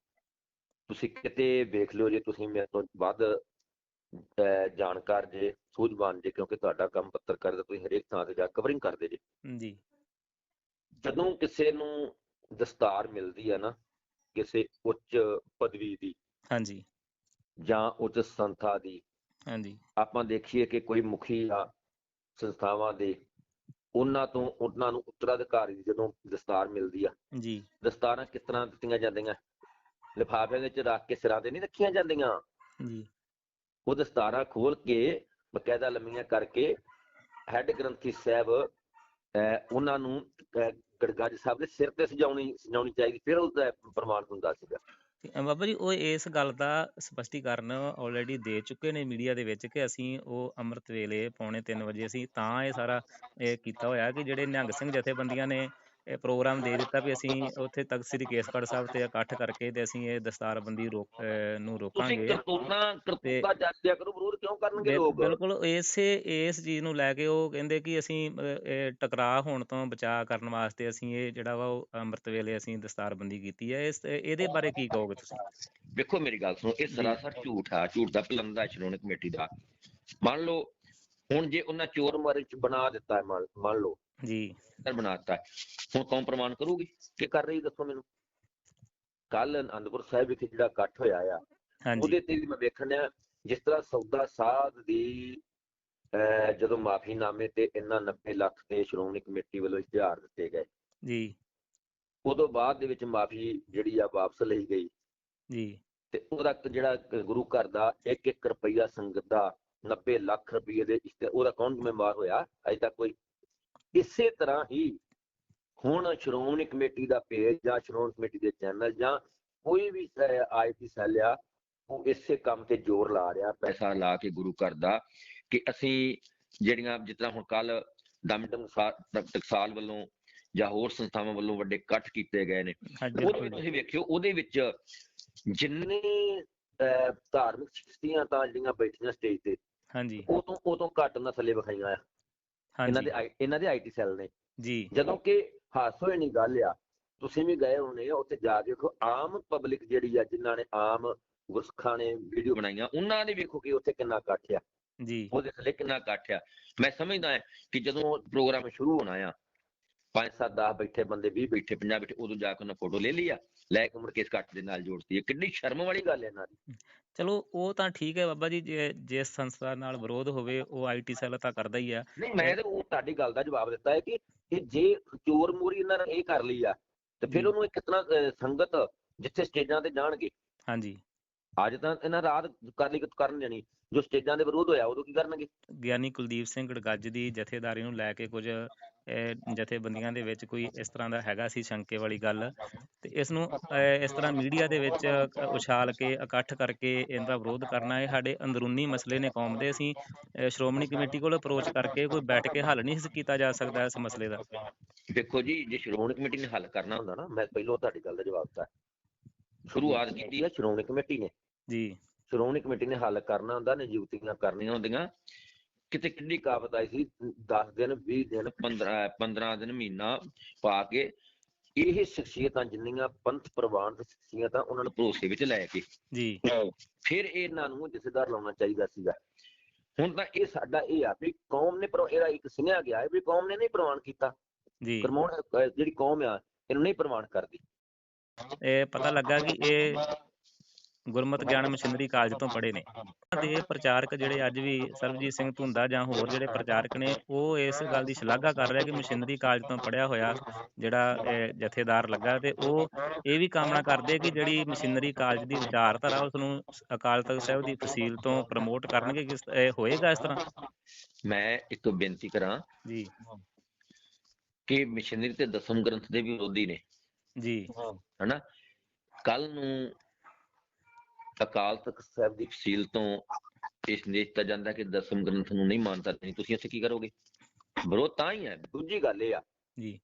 ਤੁਸੀਂ ਕਿਤੇ ਵੇਖ ਲਿਓ ਜੇ ਤੁਸੀਂ ਮੇਰੇ ਤੋਂ ਵੱਧ ਜਾਣਕਾਰ ਜੇ ਸੂਝਵਾਨ ਜੇ ਕਿਉਂਕਿ ਤੁਹਾਡਾ ਕੰਮ ਪੱਤਰਕਾਰ ਦਾ ਤੁਸੀਂ ਹਰੇਕ ਥਾਂ ਤੇ ਜਾ ਕਵਰਿੰਗ ਕਰਦੇ ਜੇ। ਜੀ। ਜਦੋਂ ਕਿਸੇ ਨੂੰ ਦਸਤਾਰ ਮਿਲਦੀ ਹੈ ਨਾ ਕਿਸੇ ਉੱਚ ਪਦਵੀ ਦੀ ਹਾਂਜੀ। ਜਾਂ ਉੱਚ ਸੰਸਥਾ ਦੀ ਹਾਂਜੀ। ਆਪਾਂ ਦੇਖੀਏ ਕਿ ਕੋਈ ਮੁਖੀ ਆ ਸੰਸਥਾਵਾਂ ਦੇ ਉਹਨਾਂ ਤੋਂ ਉਹਨਾਂ ਨੂੰ ਉੱਤਰਾਧਿਕਾਰੀ ਜਦੋਂ ਦਸਤਾਰ ਮਿਲਦੀ ਆ ਜੀ। ਦਸਤਾਰਾਂ ਕਿਸ ਤਰ੍ਹਾਂ ਦਿੱਤੀਆਂ ਜਾਂਦੀਆਂ? ਲਿਫਾਫੇ ਵਿੱਚ ਰੱਖ ਕੇ ਸਿਰਾਂ ਤੇ ਨਹੀਂ ਰੱਖੀਆਂ ਜਾਂਦੀਆਂ। ਜੀ। ਉਹ ਦਸਤਾਰਾਂ ਖੋਲ ਕੇ ਬਕਾਇਦਾ ਲੰਮੀਆਂ ਕਰਕੇ ਹੈੱਡ ਗ੍ਰੰਥੀ ਸਾਹਿਬ ਉਹਨਾਂ ਨੂੰ ਅਹ, ਗੜਗੜ ਸਾਹਿਬ ਦੇ ਸਿਰ ਤੇ ਸਜਾਉਣੀ ਸਜਾਉਣੀ ਚਾਹੀਦੀ ਫਿਰ ਉਹਦਾ ਪ੍ਰਮਾਣ ਹੁੰਦਾ ਸੀਗਾ। ਬਾਬਾ ਜੀ ਉਹ ਇਸ ਗੱਲ ਦਾ ਸਪਸ਼ਟੀਕਰਨ ਆਲਰੇਡੀ ਦੇ ਚੁੱਕੇ ਨੇ ਮੀਡੀਆ ਦੇ ਵਿੱਚ ਕਿ ਅਸੀਂ ਉਹ ਅੰਮ੍ਰਿਤ ਵੇਲੇ ਪੌਣੇ 3 ਵਜੇ ਅਸੀਂ ਤਾਂ ਇਹ ਸਾਰਾ ਇਹ ਕੀਤਾ ਹੋਇਆ ਕਿ ਜਿਹੜੇ ਨਿਹੰਗ ਸਿੰਘ ਜਥੇਬੰਦੀਆਂ ਨੇ ਪ੍ਰੋਗਰਾਮ ਦੇ ਦਿੱਤਾ ਵੀ ਅਸੀਂ ਉੱਥੇ ਤਖਤ ਸ੍ਰੀ ਕੇਸਗੜ੍ਹ ਸਾਹਿਬ ਤੇ ਇਕੱਠ ਕਰਕੇ ਤੇ ਅਸੀਂ ਇਹ ਦਸਤਾਰਬੰਦੀ ਰੋਕ ਨੂੰ ਤੁਸੀਂ ਰੋਕਾਂਗੇ ਕਰਤੂਤਾਂ ਕਰਤੂਤਾਂ ਜਾਂਦਿਆ ਕਰੋ ਵਿਰੋਧ ਕਿਉਂ ਕਰਨਗੇ ਲੋਕ? ਬਿਲਕੁਲ ਇਸੇ ਇਸ ਚੀਜ਼ ਨੂੰ ਲੈ ਕੇ ਉਹ ਕਹਿੰਦੇ ਕਿ ਅਸੀਂ ਟਕਰਾਅ ਹੋਣ ਤੋਂ ਬਚਾਅ ਕਰਨ ਵਾਸਤੇ ਅਸੀਂ ਇਹ ਜਿਹੜਾ ਵਾ ਉਹ ਅੰਮ੍ਰਿਤ ਵੇਲੇ ਅਸੀਂ ਦਸਤਾਰਬੰਦੀ ਕੀਤੀ ਹੈ। ਇਸ ਇਹਦੇ ਬਾਰੇ ਕੀ ਕਹੋਗੇ ਤੁਸੀਂ? ਵੇਖੋ ਮੇਰੀ ਗੱਲ ਸੁਣੋ ਇਹ ਸਰਾਸਰ ਝੂਠ ਆ ਝੂਠ ਦਾ ਪਲੰਦਾ ਸ਼੍ਰੋਮਣੀ ਕਮੇਟੀ ਦਾ। ਮੰਨ ਲਓ ਹੁਣ ਜੇ ਉਹਨਾਂ ਚੋਰ ਮਾਰੇ ਚ ਬਣਾ ਦਿੱਤਾ ਹੈ ਮੰਨ ਲਓ ਜੀ। ਸਰ ਬਣਾਤਾ। ਹੁਣ ਕੌਣ ਪ੍ਰਮਾਣ ਕਰੂਗੀ? ਕੀ ਕਰ ਰਹੀ ਦੱਸੋ ਮੈਨੂੰ। ਕੱਲ ਅਨੰਦਪੁਰ ਸਾਹਿਬ ਵਿਖੇ ਜਿਹੜਾ ਇਕੱਠ ਹੋਇਆ ਆ ਉਹਦੇ ਤੇ ਵੀ ਮੈਂ ਵੇਖਣ ਡਿਆ ਜਿਸ ਤਰ੍ਹਾਂ ਸੌਦਾ ਸਾਧ ਦੀ ਜਦੋਂ ਮਾਫੀਨਾਮੇ ਤੇ ਇਹਨਾਂ 90 ਲੱਖ ਤੇ ਸ਼੍ਰੋਮਣੀ ਕਮੇਟੀ ਵੱਲੋਂ ਇਸ਼ਤਿਹਾਰ ਦਿੱਤੇ ਗਏ। ਜੀ। ਉਦੋਂ ਬਾਅਦ ਦੇ ਵਿੱਚ ਮਾਫੀ ਜਿਹੜੀ ਆ ਵਾਪਸ ਲਈ ਗਈ। ਜੀ। ਤੇ ਉਹਦਾ ਜਿਹੜਾ ਗੁਰੂ ਘਰ ਦਾ 1-1 ਰੁਪਈਆ ਸੰਗਤ ਦਾ 90 ਲੱਖ ਰੁਪਈਏ ਦੇ ਉਹਦਾ ਕੌਣ ਜ਼ਿੰਮੇਵਾਰ ਹੋਇਆ? ਅਜੇ ਤੱਕ ਕੋਈ ਇਸੇ ਤਰ੍ਹਾਂ ਹੀ ਹੁਣ ਸ਼੍ਰੋਮਣੀ ਕਮੇਟੀ ਦਾ ਪੇਜ ਜਾਂ ਸ਼੍ਰੋਮਣੀ ਕਮੇਟੀ ਦੇ ਚੈਨਲ ਜਾਂ ਕੋਈ ਵੀ ਆਈਟੀ ਸੈੱਲ ਆ ਉਹ ਇਸੇ ਕੰਮ ਤੇ ਜ਼ੋਰ ਲਾ ਰਿਹਾ। ਪੈਸਾ ਲਾ ਕੇ ਗੁਰੂ ਘਰ ਦਾ ਕਿ ਅਸੀਂ ਜਿਹੜੀਆਂ ਤਰ੍ਹਾਂ ਹੁਣ ਕੱਲ ਦਮਦਮ ਸਾ- ਟਕਸਾਲ ਵੱਲੋਂ ਜਾਂ ਹੋਰ ਸੰਸਥਾਵਾਂ ਵੱਲੋਂ ਵੱਡੇ ਇਕੱਠ ਕੀਤੇ ਗਏ ਨੇ ਵਿੱਚ ਤੁਸੀਂ ਵੇਖਿਓ ਉਹਦੇ ਵਿੱਚ ਜਿੰਨੇ ਧਾਰਮਿਕ ਤਾਂ ਜਿਹੜੀਆਂ ਬੈਠੀਆਂ ਸਟੇਜ ਤੇ ਹਾਂਜੀ। ਉਹ ਤੋਂ ਉਹ ਤੋਂ ਘੱਟ ਨਸਲੇ ਵਿਖਾਈਆਂ ਆ। ਇਹਨਾਂ ਦੇ ਇਹਨਾਂ ਦੇ ਆਈਟੀ ਸੈੱਲ ਨੇ। ਜੀ। ਜਦੋਂ ਕਿ ਹਾਸੋਏ ਨਹੀਂ ਗੱਲ ਆ ਤੁਸੀਂ ਵੀ ਗਏ ਹੋਣੇ ਆ ਉੱਥੇ ਜਾ ਕੇ ਵੇਖੋ ਆਮ ਪਬਲਿਕ ਜਿਹੜੀ ਆ ਜਿਨ੍ਹਾਂ ਨੇ ਆਮ ਗੁਰਸਿੱਖਾਂ ਨੇ ਵੀਡੀਓ ਬਣਾਈਆਂ ਉਹਨਾਂ ਨੇ ਵੇਖੋ ਕਿ ਉੱਥੇ ਕਿੰਨਾ ਇਕੱਠ ਆ। ਜੀ। ਉਹਦੇ ਥੱਲੇ ਕਿੰਨਾ ਇਕੱਠ ਆ। ਮੈਂ ਸਮਝਦਾ ਹਾਂ ਕਿ ਜਦੋਂ ਪ੍ਰੋਗਰਾਮ ਸ਼ੁਰੂ ਹੋਣਾ ਆ 5 7 10 ਬੈਠੇ ਬੰਦੇ 20 ਬੈਠੇ 50 ਬੈਠੇ ਉਦੋਂ ਜਾ ਕੇ ਉਹਨਾਂ ਫੋਟੋ ਲੈ ਲਈ ਆ। ਲੈ ਕੇ ਮੁੜ ਕੇ ਇਸ ਇਕੱਠ ਦੇ ਨਾਲ ਜੋੜਤੀ ਹੈ। ਕਿੰਨੀ ਸ਼ਰਮ ਵਾਲੀ ਗੱਲ ਹੈ ਇਹਨਾਂ ਦੀ। ਚਲੋ ਉਹ ਤਾਂ ਠੀਕ ਹੈ ਬਾਬਾ ਜੀ ਜੇ ਜਿਸ ਸੰਸਥਾ ਨਾਲ ਵਿਰੋਧ ਹੋਵੇ ਉਹ ਆਈਟੀ ਸੈੱਲ ਤਾਂ ਕਰਦਾ ਹੀ ਆ। ਨਹੀਂ ਮੈਂ ਤਾਂ ਉਹ ਤੁਹਾਡੀ ਗੱਲ ਦਾ ਜਵਾਬ ਦਿੱਤਾ ਹੈ ਕਿ ਇਹ ਜੇ ਚੋਰ ਮੂਰੀ ਇਹਨਾਂ ਨੇ ਇਹ ਕਰ ਲਈ ਆ ਤੇ ਫਿਰ। ਉਹਨੂੰ ਅਹ, ਸੰਗਤ ਜਿੱਥੇ ਸਟੇਜਾਂ ਤੇ ਜਾਣਗੇ। ਹਾਂਜੀ। ਅੱਜ ਤਾਂ ਇਹਨਾਂ ਰਾਤ ਕਰ ਲਈ ਕਰਨ ਜਾਣੀ ਜੋ ਸਟੇਜਾਂ ਦੇ ਵਿਰੋਧ ਹੋਇਆ ਉਦੋਂ ਕੀ ਕਰਨਗੇ? ਗਿਆਨੀ ਕੁਲਦੀਪ ਸਿੰਘ ਗੜਗੱਜ ਦੀ ਜਥੇਦਾਰੀ ਨੂੰ ਲੈ ਕੇ ਕੁਝ ਜਥੇਬੰਦੀਆਂ ਦੇ ਵਿੱਚ ਕੋਈ ਇਸ ਤਰ੍ਹਾਂ ਦਾ ਹੈਗਾ ਸੀ ਸ਼ੰਕੇ ਵਾਲੀ ਗੱਲ। ਤੇ ਇਸ ਨੂੰ ਇਸ ਤਰ੍ਹਾਂ ਮੀਡੀਆ ਦੇ ਵਿੱਚ ਉਛਾਲ ਕੇ ਇਕੱਠ ਕਰਕੇ ਇਹਦਾ ਵਿਰੋਧ ਕਰਨਾ ਇਹ ਸਾਡੇ ਅੰਦਰੂਨੀ ਮਸਲੇ ਨੇ ਕੌਮ ਦੇ। ਅਸੀਂ ਸ਼੍ਰੋਮਣੀ ਕਮੇਟੀ ਕੋਲ ਅਪਰੋਚ ਕਰਕੇ ਕੋਈ ਬੈਠ ਕੇ ਹੱਲ ਨਹੀਂ ਕੀਤਾ ਜਾ ਸਕਦਾ ਇਸ ਮਸਲੇ ਦਾ। ਦੇਖੋ ਜੀ ਜੇ ਸ਼੍ਰੋਮਣੀ ਕਮੇਟੀ ਨੇ ਹੱਲ ਕਰਨਾ ਹੁੰਦਾ ਨਾ ਮੈਂ ਪਹਿਲਾਂ ਤੁਹਾਡੀ ਗੱਲ ਦਾ ਜਵਾਬ ਦਿੱਤਾ। ਸ਼ੁਰੂਆਤ ਕੀਤੀ ਹੈ ਸ਼੍ਰੋਮਣੀ ਕਮੇਟੀ ਨੇ। ਜੀ। ਸ਼੍ਰੋਮਣੀ ਕਮੇਟੀ ਨੇ ਹੱਲ ਕਰਨਾ ਹੁੰਦਾ ਨਿਯੁਕਤੀਆਂ ਕਰਨੀਆਂ ਹੁੰਦੀਆਂ। ਕਿਤੇ ਕਿੰਨੀ ਕਾਬਤ ਆਈ ਸੀ? 10 ਦਿਨ 20 ਦਿਨ 15 15 ਦਿਨ ਮਹੀਨਾ ਪਾ ਕੇ ਇਹ ਸ਼ਖਸੀਅਤਾਂ ਜਿੰਨੀਆਂ ਪੰਥ ਪ੍ਰਵਾਨ ਸ਼ਖਸੀਅਤਾਂ ਉਹਨਾਂ ਨੂੰ ਭਰੋਸੇ ਵਿੱਚ ਲੈ ਕੇ। ਜੀ। ਫਿਰ ਇਹਨਾਂ ਨੂੰ ਜਥੇਦਾਰ ਲਾਉਣਾ ਚਾਹੀਦਾ ਸੀਗਾ। ਹੁਣ ਤਾਂ ਇਹ ਸਾਡਾ ਇਹ ਆ ਵੀ ਕੌਮ ਨੇ ਪਰ ਇਹਦਾ ਇੱਕ ਸੁਨੇਹਾ ਗਿਆ ਹੈ ਵੀ ਕੌਮ ਨੇ ਨਹੀਂ ਪ੍ਰਵਾਨ ਕੀਤਾ। ਜੀ। ਕਰਮੋਣ ਅਹ ਜਿਹੜੀ ਕੌਮ ਆ ਇਹਨੂੰ ਨਹੀਂ ਪ੍ਰਵਾਨ ਕਰਦੀ। ਇਹ ਪਤਾ ਲੱਗਾ ਕਿ ਇਹ ਗੁਰਮਤ ਗਿਆਨ ਮਸ਼ੀਨਰੀ ਕਾਲਜ ਤੋਂ ਪੜ੍ਹੇ ਨੇ। ਤੇ ਪ੍ਰਚਾਰਕ ਜਿਹੜੇ ਅੱਜ ਵੀ ਸਰਬਜੀਤ ਸਿੰਘ ਧੁੰਦਾ ਜਾਂ ਹੋਰ ਜਿਹੜੇ ਪ੍ਰਚਾਰਕ ਨੇ ਉਹ ਇਸ ਗੱਲ ਦੀ ਸ਼ਲਾਘਾ ਕਰ ਰਿਹਾ ਕਿ ਮਸ਼ੀਨਰੀ ਕਾਲਜ ਤੋਂ ਪੜ੍ਹਿਆ ਹੋਇਆ ਜਿਹੜਾ ਜਥੇਦਾਰ ਲੱਗਾ ਤੇ ਉਹ ਇਹ ਵੀ ਕਾਮਨਾ ਕਰਦੇ ਕਿ ਜਿਹੜੀ ਮਸ਼ੀਨਰੀ ਕਾਲਜ ਦੀ ਵਿਚਾਰਧਾਰਾ ਉਸ ਨੂੰ ਅਕਾਲ ਤਖਤ ਸਾਹਿਬ ਦੀ ਫਸੀਲ ਤੋਂ ਪ੍ਰਮੋਟ ਕਰਨਗੇ ਕਿਸ ਹੋਏਗਾ ਇਸ ਤਰ੍ਹਾਂ? ਮੈਂ ਇੱਕ ਬੇਨਤੀ ਕਰਾਂ ਜੀ। ਕਿ ਮਿਸ਼ਨਰੀ ਤੇ ਦਸਮ ਗ੍ਰੰਥ ਦੇ ਵੀ ਵਿਰੋਧੀ ਨੇ। ਜੀ। ਹਨਾ? ਕੱਲ ਨੂੰ ਅਕਾਲ ਤਖਤ ਸਾਹਿਬ ਦੀ ਫਸੀਲ ਤੋਂ ਇਹ ਸੰਦੇਸ਼ ਦਿੱਤਾ ਜਾਂਦਾ ਕਿ ਦਸਮ ਗ੍ਰੰਥ ਨੂੰ ਨਹੀਂ ਮਾਨਤਾ ਦੇਣੀ। ਤੁਸੀਂ ਇੱਥੇ ਕੀ ਕਰੋਗੇ? ਵਿਰੋਧ ਤਾਂ ਹੀ ਹੈ। ਦੂਜੀ ਗੱਲ ਇਹ ਆ ਜੀ।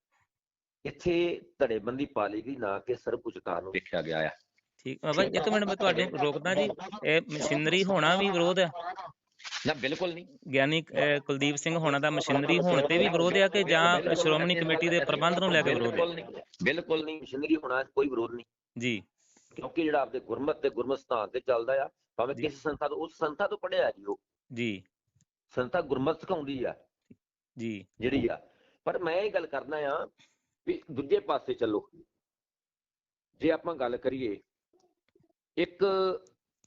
ਇੱਥੇ ਧੜੇਬੰਦੀ ਪਾ ਲਈ ਗਈ ਨਾ ਕਿ ਸਰਬਉਚਕਾਰ ਨੂੰ ਵੇਖਿਆ ਗਿਆ ਆ। ਠੀਕ। ਬਾਬਾ ਇੱਕ ਮਿੰਟ ਮੈਂ ਤੁਹਾਨੂੰ ਰੋਕਦਾ ਜੀ। ਇਹ ਮਸ਼ੀਨਰੀ ਹੋਣਾ ਵੀ ਵਿਰੋਧ ਹੈ ਨਾ ਬਿਲਕੁਲ ਨਹੀਂ। ਗਿਆਨੀ ਕੁਲਦੀਪ ਸਿੰਘ ਹੋਣਾ ਦਾ ਮਸ਼ੀਨਰੀ ਹੋਣ ਤੇ ਵੀ ਵਿਰੋਧ ਹੈ ਕਿ ਜਾਂ ਸ਼੍ਰੋਮਣੀ ਕਮੇਟੀ ਦੇ ਪ੍ਰਬੰਧ ਨੂੰ ਲੈ ਕੇ ਵਿਰੋਧ ਹੈ ਬਿਲਕੁਲ ਨਹੀਂ। ਬਿਲਕੁਲ ਨਹੀਂ। ਮਿਸ਼ਨਰੀ ਹੋਣਾ ਕੋਈ ਵਿਰੋਧ ਨਹੀਂ। ਜੀ। ਕਿਉਂਕਿ ਜਿਹੜਾ ਆਪਦੇ ਗੁਰਮਤ ਤੇ ਗੁਰਮਤ ਸਥਾਨ ਤੇ ਚੱਲਦਾ ਆ ਭਾਵੇਂ। ਕਿਸ ਸੰਸਥਾ ਤੋਂ ਉਸ ਸੰਸਥਾ ਤੋਂ ਪੜਿਆ ਜੀ ਉਹ। ਜੀ। ਸੰਸਥਾ ਗੁਰਮਤ ਸਿਖਾਉਂਦੀ ਆ। ਜੀ। ਜਿਹੜੀ ਆ। ਪਰ ਮੈਂ ਇਹ ਗੱਲ ਕਰਨਾ ਆ ਵੀ ਦੂਜੇ ਪਾਸੇ ਚੱਲੋ। ਜੇ ਆਪਾਂ ਗੱਲ ਕਰੀਏ ਇੱਕ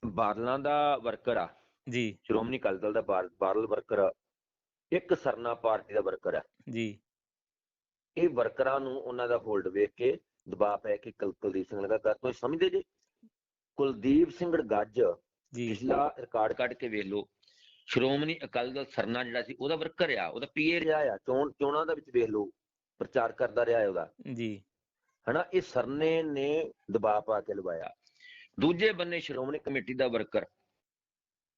ਬਾਦਲਾਂ ਦਾ ਵਰਕਰ ਆ। ਜੀ। ਸ਼੍ਰੋਮਣੀ ਅਕਾਲੀ ਦਲ ਦਾ ਬਾਦਲ ਵਰਕਰ ਆ। ਇੱਕ ਸਰਨਾ ਪਾਰਟੀ ਦਾ ਵਰਕਰ ਆ। ਜੀ। ਇਹ ਵਰਕਰਾਂ ਨੂੰ ਉਹਨਾਂ ਦਾ ਹੋਲਡ ਵੇਖ ਕੇ ਦਬਾਅ ਪੈ ਕੇ ਕੁਲ- ਕੁਲਦੀਪ ਸਿੰਘ ਲਗਾਤਾਰ ਤੁਸੀਂ ਸਮਝਦੇ ਜੇ? ਕੁਲਦੀਪ ਸਿੰਘ ਗੱਜ ਜੀ। ਪਿਛਲਾ ਰਿਕਾਰਡ ਕੱਢ ਕੇ ਵੇਖ ਲਓ। ਸ਼੍ਰੋਮਣੀ ਅਕਾਲੀ ਦਲ ਸਰਨਾ ਜਿਹੜਾ ਸੀ ਉਹਦਾ ਵਰਕਰ ਆ ਉਹਦਾ ਪੀਏ ਰਿਹਾ ਆ ਚੋਣ ਚੋਣਾਂ ਦਾ ਵਿੱਚ ਵੇਖ ਲਓ ਪ੍ਰਚਾਰ ਕਰਦਾ ਰਿਹਾ ਉਹਦਾ। ਜੀ। ਹਨਾ ਇਹ ਸਰਨੇ ਨੇ ਦਬਾਅ ਪਾ ਕੇ ਲਵਾਇਆ। ਦੂਜੇ ਬੰਨੇ ਸ਼੍ਰੋਮਣੀ ਕਮੇਟੀ ਦਾ ਵਰਕਰ